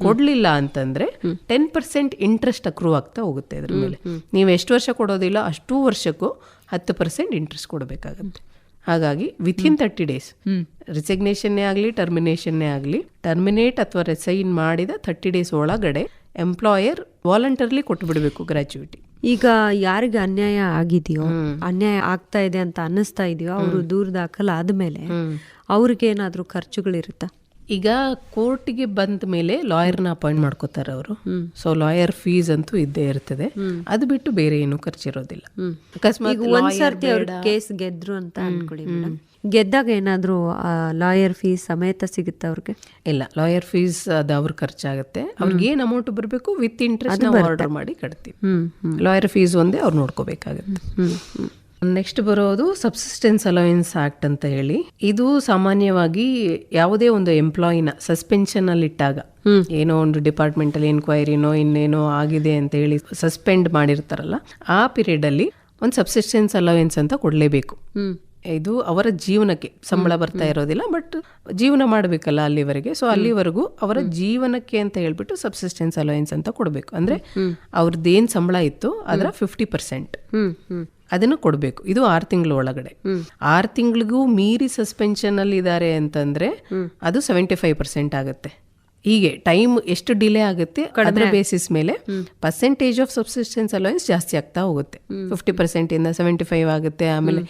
ಕೊಡಲಿಲ್ಲ ಅಂತಂದ್ರೆ ಟೆನ್ ಪರ್ಸೆಂಟ್ ಇಂಟ್ರೆಸ್ಟ್ ಅಕ್ರೂ ಆಗ್ತಾ ಹೋಗುತ್ತೆ ಅದ್ರ ಮೇಲೆ. ನೀವು ಎಷ್ಟು ವರ್ಷ ಕೊಡೋದಿಲ್ಲ, ಅಷ್ಟು ವರ್ಷಕ್ಕೂ ಹತ್ತು ಪರ್ಸೆಂಟ್ ಇಂಟ್ರೆಸ್ಟ್ ಕೊಡಬೇಕಾಗತ್ತೆ. ಹಾಗಾಗಿ ವಿತಿನ್ ತರ್ಟಿ ಡೇಸ್ ರಿಸಿಗ್ನೇಷನ್ನೇ ಆಗಲಿ ಟರ್ಮಿನೇಷನ್ನೇ ಆಗಲಿ ಟರ್ಮಿನೇಟ್ ಅಥವಾ ರೆಸೈನ್ ಮಾಡಿದ ಥರ್ಟಿ ಡೇಸ್ ಒಳಗಡೆ ಎಂಪ್ಲಾಯರ್ ವಾಲಂಟರ್ಲಿ ಕೊಟ್ಟುಬಿಡಬೇಕು ಬಿಡಬೇಕು ಗ್ರಾಚ್ಯುಟಿ ಈಗ ಯಾರಿಗೆ ಅನ್ಯಾಯ ಆಗಿದೆಯೋ ಅನ್ಯಾಯ ಆಗ್ತಾ ಇದೆ ಅಂತ ಅನ್ನಿಸ್ತಾ ಇದೆಯೋ ಅವರು ದೂರ ದಾಖಲ ಆದ್ಮೇಲೆ ಅವ್ರಿಗೆ ಏನಾದ್ರೂ ಖರ್ಚುಗಳಿರುತ್ತಾ? ಈಗ ಕೋರ್ಟ್ಗೆ ಬಂದ ಮೇಲೆ ಲಾಯರ್ನ ಅಪಾಯಿಂಟ್ ಮಾಡ್ಕೋತಾರೆ ಅವರು. ಸೊ ಲಾಯರ್ ಫೀಸ್ ಅಂತೂ ಇದ್ದೇ ಇರ್ತದೆ. ಅದು ಬಿಟ್ಟು ಬೇರೆ ಏನು ಖರ್ಚಿರೋದಿಲ್ಲ. ಅಕಸ್ಮಾತ್ ಈಗ ಒಂದ್ ಸರ್ತಿ ಅವ್ರ ಕೇಸ್ ಗೆದ್ರು ಅಂತ ಅನ್ಕೊಳ್ಳಿ ಗೆದ್ದಾಗ ಏನಾದರೂ ಲಾಯರ್ ಫೀಸ್ ಸಮೇತ ಸಿಗುತ್ತೆ ಅವ್ರಿಗೆ? ಇಲ್ಲ ಲಾಯರ್ ಫೀಸ್ ಅದು ಅವ್ರ ಖರ್ಚಾಗುತ್ತೆ. ಅವ್ರಿಗೆ ಏನು ಅಮೌಂಟ್ ಬರಬೇಕು ವಿತ್ ಇಂಟ್ರೆಸ್ಟ್ ನಾವು ಆರ್ಡರ್ ಮಾಡಿ ಕಟ್ತೀವಿ. ಲಾಯರ್ ಫೀಸ್ ಒಂದೇ ಅವ್ರು ನೋಡ್ಕೋಬೇಕಾಗುತ್ತೆ. ನೆಕ್ಸ್ಟ್ ಬರೋದು ಸಬ್ಸಿಸ್ಟೆನ್ಸ್ ಅಲೋಯನ್ಸ್ ಆಕ್ಟ್ ಅಂತ ಹೇಳಿ. ಇದು ಸಾಮಾನ್ಯವಾಗಿ ಯಾವುದೇ ಒಂದು ಎಂಪ್ಲಾಯಿನ ಸಸ್ಪೆನ್ಷನ್ ಅಲ್ಲಿ ಇಟ್ಟಾಗ ಏನೋ ಒಂದು ಡಿಪಾರ್ಟ್ಮೆಂಟ್ ಅಲ್ಲಿ ಎನ್ಕ್ವೈರಿನೋ ಇನ್ನೇನೋ ಆಗಿದೆ ಅಂತ ಹೇಳಿ ಸಸ್ಪೆಂಡ್ ಮಾಡಿರ್ತಾರಲ್ಲ ಆ ಪೀರಿಯಡ್ ಅಲ್ಲಿ ಒಂದು ಸಬ್ಸಿಸ್ಟೆನ್ಸ್ ಅಲೋಯನ್ಸ್ ಅಂತ ಕೊಡಲೇಬೇಕು. ಇದು ಅವರ ಜೀವನಕ್ಕೆ ಸಂಬಳ ಬರ್ತಾ ಇರೋದಿಲ್ಲ ಬಟ್ ಜೀವನ ಮಾಡಬೇಕಲ್ಲ ಅಲ್ಲಿವರೆಗೆ. ಸೊ ಅಲ್ಲಿವರೆಗೂ ಅವರ ಜೀವನಕ್ಕೆ ಅಂತ ಹೇಳ್ಬಿಟ್ಟು ಸಬ್ಸಿಸ್ಟೆನ್ಸ್ ಅಲೋಯನ್ಸ್ ಅಂತ ಕೊಡಬೇಕು. ಅಂದ್ರೆ ಅವ್ರದ್ದೇನ್ ಸಂಬಳ ಇತ್ತು ಅದರ ಫಿಫ್ಟಿ ಪರ್ಸೆಂಟ್ ಅದನ್ನು ಕೊಡಬೇಕು. ಇದು ಆರು ತಿಂಗಳ ಒಳಗಡೆ. ಆರು ತಿಂಗಳಿಗೂ ಮೀರಿ ಸಸ್ಪೆನ್ಷನ್ ಅಲ್ಲಿ ಇದ್ದಾರೆ ಅಂತಂದ್ರೆ ಅದು ಸೆವೆಂಟಿ ಫೈವ್ ಪರ್ಸೆಂಟ್ ಆಗುತ್ತೆ. ಹೀಗೆ ಟೈಮ್ ಎಷ್ಟು ಡಿಲೇ ಆಗುತ್ತೆ ಅದರ ಬೇಸಿಸ್ ಮೇಲೆ ಪರ್ಸೆಂಟೇಜ್ ಆಫ್ ಸಬ್ಸಿಸ್ಟೆನ್ಸ್ ಅಲೋಯನ್ಸ್ ಜಾಸ್ತಿ ಆಗ್ತಾ ಹೋಗುತ್ತೆ. ಫಿಫ್ಟಿ ಪರ್ಸೆಂಟ್ ಇಂದ ಸೆವೆಂಟಿ ಫೈವ್ ಆಗುತ್ತೆ ಆಮೇಲೆ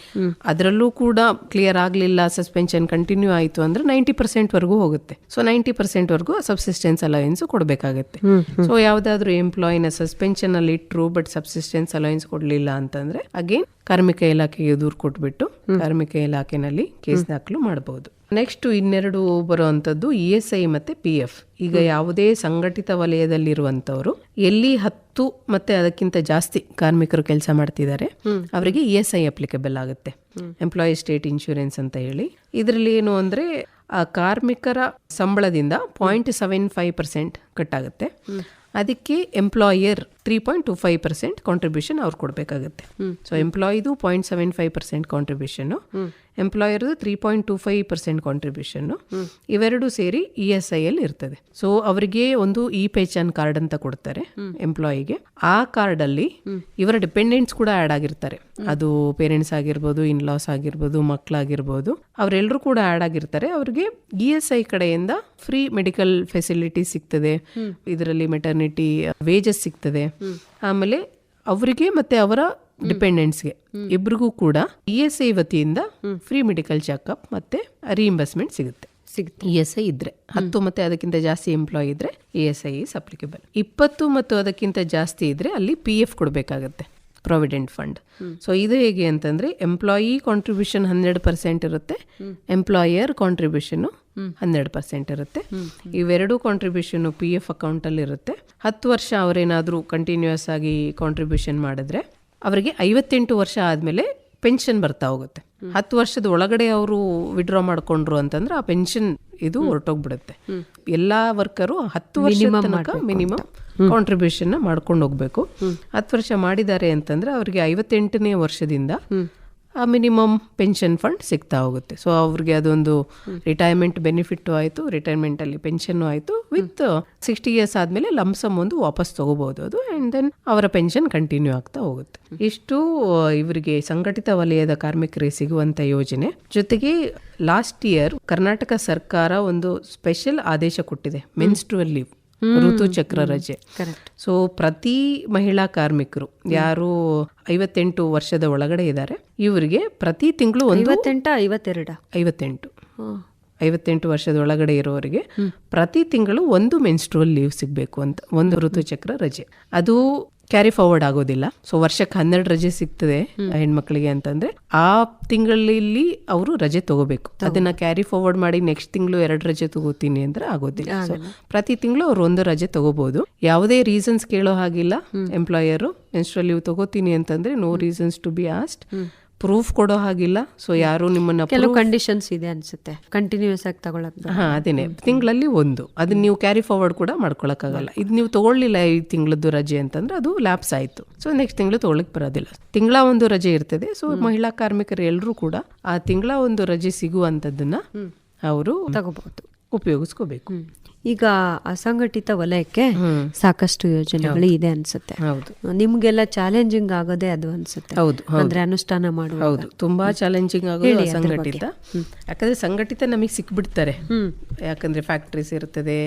ಅದರಲ್ಲೂ ಕೂಡ ಕ್ಲಿಯರ್ ಆಗಲಿಲ್ಲ ಸಸ್ಪೆನ್ಷನ್ ಕಂಟಿನ್ಯೂ ಆಯಿತು ಅಂದ್ರೆ ನೈಂಟಿ ಪರ್ಸೆಂಟ್ ವರೆಗೂ ಹೋಗುತ್ತೆ. ಸೊ ನೈಂಟಿ ಪರ್ಸೆಂಟ್ ವರೆಗೂ ಸಬ್ಸಿಸ್ಟೆನ್ಸ್ ಅಲೋಯನ್ಸ್ ಕೊಡಬೇಕಾಗುತ್ತೆ. ಸೊ ಯಾವ್ದಾದ್ರು ಎಂಪ್ಲಾಯಿನ ಸಸ್ಪೆನ್ಷನ್ ಅಲ್ಲಿ ಇಟ್ಟರು ಬಟ್ ಸಬ್ಸಿಸ್ಟೆನ್ಸ್ ಅಲೋಯನ್ಸ್ ಕೊಡಲಿಲ್ಲ ಅಂತಂದ್ರೆ ಅಗೇನ್ ಕಾರ್ಮಿಕ ಇಲಾಖೆಗೆ ದೂರು ಕೊಟ್ಬಿಟ್ಟು ಕಾರ್ಮಿಕ ಇಲಾಖೆನಲ್ಲಿ ಕೇಸ್ ದಾಖಲು ಮಾಡಬಹುದು. ನೆಕ್ಸ್ಟ್ ಇನ್ನೆರಡು ಬರುವಂತದ್ದು ಇ ಎಸ್ ಐ ಮತ್ತೆ ಪಿ ಎಫ್. ಈಗ ಯಾವುದೇ ಸಂಘಟಿತ ವಲಯದಲ್ಲಿರುವಂತವರು ಎಲ್ಲಿ ಹತ್ತು ಮತ್ತೆ ಅದಕ್ಕಿಂತ ಜಾಸ್ತಿ ಕಾರ್ಮಿಕರು ಕೆಲಸ ಮಾಡ್ತಿದ್ದಾರೆ ಅವರಿಗೆ ಇ ಎಸ್ ಐ ಅಪ್ಲಿಕೇಬಲ್ ಆಗುತ್ತೆ. ಎಂಪ್ಲಾಯಿ ಸ್ಟೇಟ್ ಇನ್ಶೂರೆನ್ಸ್ ಅಂತ ಹೇಳಿ. ಇದರಲ್ಲಿ ಏನು ಅಂದ್ರೆ ಆ ಕಾರ್ಮಿಕರ ಸಂಬಳದಿಂದ ಪಾಯಿಂಟ್ ಸೆವೆನ್ ಫೈವ್ ಪರ್ಸೆಂಟ್ ಕಟ್ಟಾಗುತ್ತೆ. ಅದಕ್ಕೆ employer three point two five percent contribution ಅವ್ರು ಕೊಡಬೇಕಾಗುತ್ತೆ. So ಎಂಪ್ಲಾಯಿದು point seven five percent contribution ಎಂಪ್ಲಾಯರ್ದು three point two five percent contribution ಇವೆರಡು ಸೇರಿ ಇ ಎಸ್ ಐ ಅಲ್ಲಿ ಇರ್ತದೆ. ಸೊ ಅವರಿಗೆ ಒಂದು ಇ ಪೆಚನ್ ಕಾರ್ಡ್ ಅಂತ ಕೊಡ್ತಾರೆ ಎಂಪ್ಲಾಯಿಗೆ ಆ ಕಾರ್ಡ್ ಅಲ್ಲಿ ಇವರ ಡಿಪೆಂಡೆಂಟ್ಸ್ ಕೂಡ ಆಡ್ ಆಗಿರ್ತಾರೆ. ಅದು ಪೇರೆಂಟ್ಸ್ ಆಗಿರ್ಬೋದು ಇನ್ ಲಾಸ್ ಆಗಿರ್ಬೋದು ಮಕ್ಕಳಾಗಿರ್ಬೋದು ಅವರೆಲ್ಲರೂ ಕೂಡ ಆಡ್ ಆಗಿರ್ತಾರೆ. ಅವರಿಗೆ ಇ ಎಸ್ ಐ ಕಡೆಯಿಂದ ಫ್ರೀ ಮೆಡಿಕಲ್ ಫೆಸಿಲಿಟಿ ಸಿಗ್ತದೆ. ಇದರಲ್ಲಿ ಮೆಟರ್ನಿಟಿ ವೇಜಸ್ ಸಿಗ್ತದೆ. ಆಮೇಲೆ ಅವರಿಗೆ ಮತ್ತೆ ಅವರ ಡಿಪೆಂಡೆಂಟ್ಸ್ಗೆ ಇಬ್ರಿಗೂ ಕೂಡ ಇ ಎಸ್ ಐ ವತಿಯಿಂದ ಫ್ರೀ ಮೆಡಿಕಲ್ ಚೆಕಪ್ ಮತ್ತೆ ರೀಇಂಬರ್ಸ್ಮೆಂಟ್ ಸಿಗುತ್ತೆ. ಸಿಗುತ್ತೆ. ಇ ಎಸ್ ಐ ಇದ್ರೆ ಹತ್ತು ಮತ್ತೆ ಅದಕ್ಕಿಂತ ಜಾಸ್ತಿ ಎಂಪ್ಲಾಯ್ ಇದ್ರೆ E S I is applicable ಇಪ್ಪತ್ತು ಮತ್ತು ಅದಕ್ಕಿಂತ ಜಾಸ್ತಿ ಇದ್ರೆ ಅಲ್ಲಿ ಪಿ ಎಫ್ ಕೊಡಬೇಕಾಗತ್ತೆ ಪ್ರಾವಿಡೆಂಟ್ ಫಂಡ್ ಸೊ ಇದು ಹೇಗೆ ಅಂತಂದ್ರೆ ಎಂಪ್ಲಾಯಿ ಕಾಂಟ್ರಿಬ್ಯೂಷನ್ ಹನ್ನೆರಡು ಪರ್ಸೆಂಟ್ ಇರುತ್ತೆ ಎಂಪ್ಲಾಯರ್ ಕಾಂಟ್ರಿಬ್ಯೂಷನ್ ಹನ್ನೆರಡು ಪರ್ಸೆಂಟ್ ಇರುತ್ತೆ. ಇವೆರಡು ಕಾಂಟ್ರಿಬ್ಯೂಷನ್ ಪಿ ಎಫ್ ಅಕೌಂಟ್ ಅಲ್ಲಿ ಇರುತ್ತೆ. ಹತ್ತು ವರ್ಷ ಅವರೇನಾದ್ರೂ ಕಂಟಿನ್ಯೂಸ್ ಆಗಿ ಕಾಂಟ್ರಿಬ್ಯೂಷನ್ ಮಾಡಿದ್ರೆ ಅವರಿಗೆ ಐವತ್ತೆಂಟು ವರ್ಷ ಆದಮೇಲೆ ಪೆನ್ಷನ್ ಬರ್ತಾ ಹೋಗುತ್ತೆ. ಹತ್ತು ವರ್ಷದ ಒಳಗಡೆ ಅವರು ವಿಡ್ರಾ ಮಾಡ್ಕೊಂಡ್ರು ಅಂತಂದ್ರೆ ಆ ಪೆನ್ಷನ್ ಇದು ಹೊರಟೋಗ್ಬಿಡುತ್ತೆ. ಎಲ್ಲಾ ವರ್ಕರು ಹತ್ತು ವರ್ಷ ತನಕ ಮಿನಿಮಮ್ ಕಾಂಟ್ರಿಬ್ಯೂಷನ್ ಮಾಡ್ಕೊಂಡು ಹೋಗ್ಬೇಕು ಹತ್ತು ವರ್ಷ ಮಾಡಿದ್ದಾರೆ ಅಂತಂದ್ರೆ ಅವರಿಗೆ ಐವತ್ತೆಂಟನೇ ವರ್ಷದಿಂದ ಮಿನಿಮಮ್ ಪೆನ್ಷನ್ ಫಂಡ್ ಸಿಗ್ತಾ ಹೋಗುತ್ತೆ. ಸೊ ಅವ್ರಿಗೆ ಅದೊಂದು ರಿಟೈರ್ಮೆಂಟ್ ಬೆನಿಫಿಟ್ ಆಯಿತು ರಿಟೈರ್ಮೆಂಟ್ ಅಲ್ಲಿ ಪೆನ್ಷನ್ ಆಯಿತು. ವಿತ್ ಸಿಕ್ಸ್ಟಿ ಇಯರ್ಸ್ ಆದಮೇಲೆ ಲಂಸಮ್ ಒಂದು ವಾಪಸ್ ತಗೋಬಹುದು ಅದು. ಆ್ಯಂಡ್ ದೆನ್ ಅವರ ಪೆನ್ಷನ್ ಕಂಟಿನ್ಯೂ ಆಗ್ತಾ ಹೋಗುತ್ತೆ. ಇಷ್ಟು ಇವರಿಗೆ ಸಂಘಟಿತ ವಲಯದ ಕಾರ್ಮಿಕರಿಗೆ ಸಿಗುವಂತ ಯೋಜನೆ. ಜೊತೆಗೆ ಲಾಸ್ಟ್ ಇಯರ್ ಕರ್ನಾಟಕ ಸರ್ಕಾರ ಒಂದು ಸ್ಪೆಷಲ್ ಆದೇಶ ಕೊಟ್ಟಿದೆ. ಮೆನ್ಸ್ಟ್ರುವಲ್ ಲೀವ್ ಋತುಚಕ್ರ ರಜೆ. ಸೊ ಪ್ರತಿ ಮಹಿಳಾ ಕಾರ್ಮಿಕರು ಯಾರು ಐವತ್ತೆಂಟು ವರ್ಷದ ಒಳಗಡೆ ಇದ್ದಾರೆ ಇವರಿಗೆ ಪ್ರತಿ ತಿಂಗಳು ಐವತ್ತೆಂಟ ಐವತ್ತೆರಡ. ಐವತ್ತೆಂಟು. ಐವತ್ತೆಂಟು ವರ್ಷದ ಒಳಗಡೆ ಇರೋರಿಗೆ ಪ್ರತಿ ತಿಂಗಳು ಒಂದು ಮೆನ್ಸ್ಟ್ರೋಲ್ ಲೀವ್ ಸಿಗಬೇಕು ಅಂತ ಒಂದು ಋತುಚಕ್ರ ರಜೆ. ಅದು ಕ್ಯಾರಿ ಫಾರ್ವರ್ಡ್ ಆಗೋದಿಲ್ಲ. ಸೊ ವರ್ಷಕ್ಕೆ ಹನ್ನೆರಡು ರಜೆ ಸಿಗ್ತದೆ ಹೆಣ್ಮಕ್ಳಿಗೆ ಅಂತಂದ್ರೆ ಆ ತಿಂಗಳಲ್ಲಿ ಅವರು ರಜೆ ತಗೋಬೇಕು. ಅದನ್ನ ಕ್ಯಾರಿ ಫಾರ್ವರ್ಡ್ ಮಾಡಿ ನೆಕ್ಸ್ಟ್ ತಿಂಗಳು ಎರಡು ರಜೆ ತಗೋತೀನಿ ಅಂದ್ರೆ ಆಗೋದಿಲ್ಲ. ಸೊ ಪ್ರತಿ ತಿಂಗಳು ಅವ್ರು ಒಂದು ರಜೆ ತಗೋಬಹುದು ಯಾವುದೇ ರೀಸನ್ಸ್ ಕೇಳೋ ಹಾಗಿಲ್ಲ. ಎಂಪ್ಲಾಯರು ಮೆನ್ಸ್ಟ್ರಲ್ ಲೀವ್ ತಗೋತೀನಿ ಅಂತಂದ್ರೆ no reasons to be asked proof ಕೊಡೋ ಹಾಗಿಲ್ಲ. ಸೊ ಯಾರು ನಿಮ್ಮನ್ನ ಕೆಲವು ಕಂಡೀಷನ್ಸ್ ಇದೆ ಅನ್ಸುತ್ತೆ. ಕಂಟಿನ್ಯೂಸ್ ಆಗಿ ತಗೊಳಕ್ ಹಾ ಅದೇನೆ. ತಿಂಗಳಲ್ಲಿ ಒಂದು. ಅದನ್ನ ನೀವು ಕ್ಯಾರಿ ಫಾರ್ವರ್ಡ್ ಕೂಡ ಮಾಡ್ಕೊಳಕ್ಕಾಗಲ್ಲ. ಇದು ನೀವು ತಗೊಳ್ಳಿಲ್ಲ ಈ ತಿಂಗಳದ್ದು ರಜೆ ಅಂತಂದ್ರೆ ಅದು ಲ್ಯಾಪ್ಸ್ ಆಯ್ತು. ಸೊ ನೆಕ್ಸ್ಟ್ ತಿಂಗಳು ತಗೊಳಕ್ ಬರೋದಿಲ್ಲ. ತಿಂಗಳ ಒಂದು ರಜೆ ಇರ್ತದೆ. ಸೊ ಮಹಿಳಾ ಕಾರ್ಮಿಕರು ಎಲ್ಲರೂ ಕೂಡ ಆ ತಿಂಗಳ ಒಂದು ರಜೆ ಸಿಗುವಂತದ್ದನ್ನ ಅವರು ತಗೋಬಹುದು. ಉಪಯೋಗಿಸ್ಕೋಬೇಕು. ಈಗ ಅಸಂಘಟಿತ ವಲಯಕ್ಕೆ ಸಾಕಷ್ಟು ಯೋಜನೆಗಳು ಇದೆ ಅನ್ಸುತ್ತೆ. ಹೌದು. ನಿಮ್ಗೆಲ್ಲ ಚಾಲೆಂಜಿಂಗ್ ಆಗೋದೇ ಅದು ಅನ್ಸುತ್ತೆ. ಹೌದು ಅಂದ್ರೆ ಅನುಷ್ಠಾನ ಮಾಡುವ ಹೌದು ತುಂಬಾ ಚಾಲೆಂಜಿಂಗ್ ಆಗೋದು ಅಸಂಘಟಿತ. ಯಾಕಂದ್ರೆ ಸಂಘಟಿತ ನಮಗೆ ಸಿಕ್ಬಿಡ್ತಾರೆ. ಯಾಕಂದ್ರೆ ಫ್ಯಾಕ್ಟ್ರೀಸ್ ಇರ್ತದೆ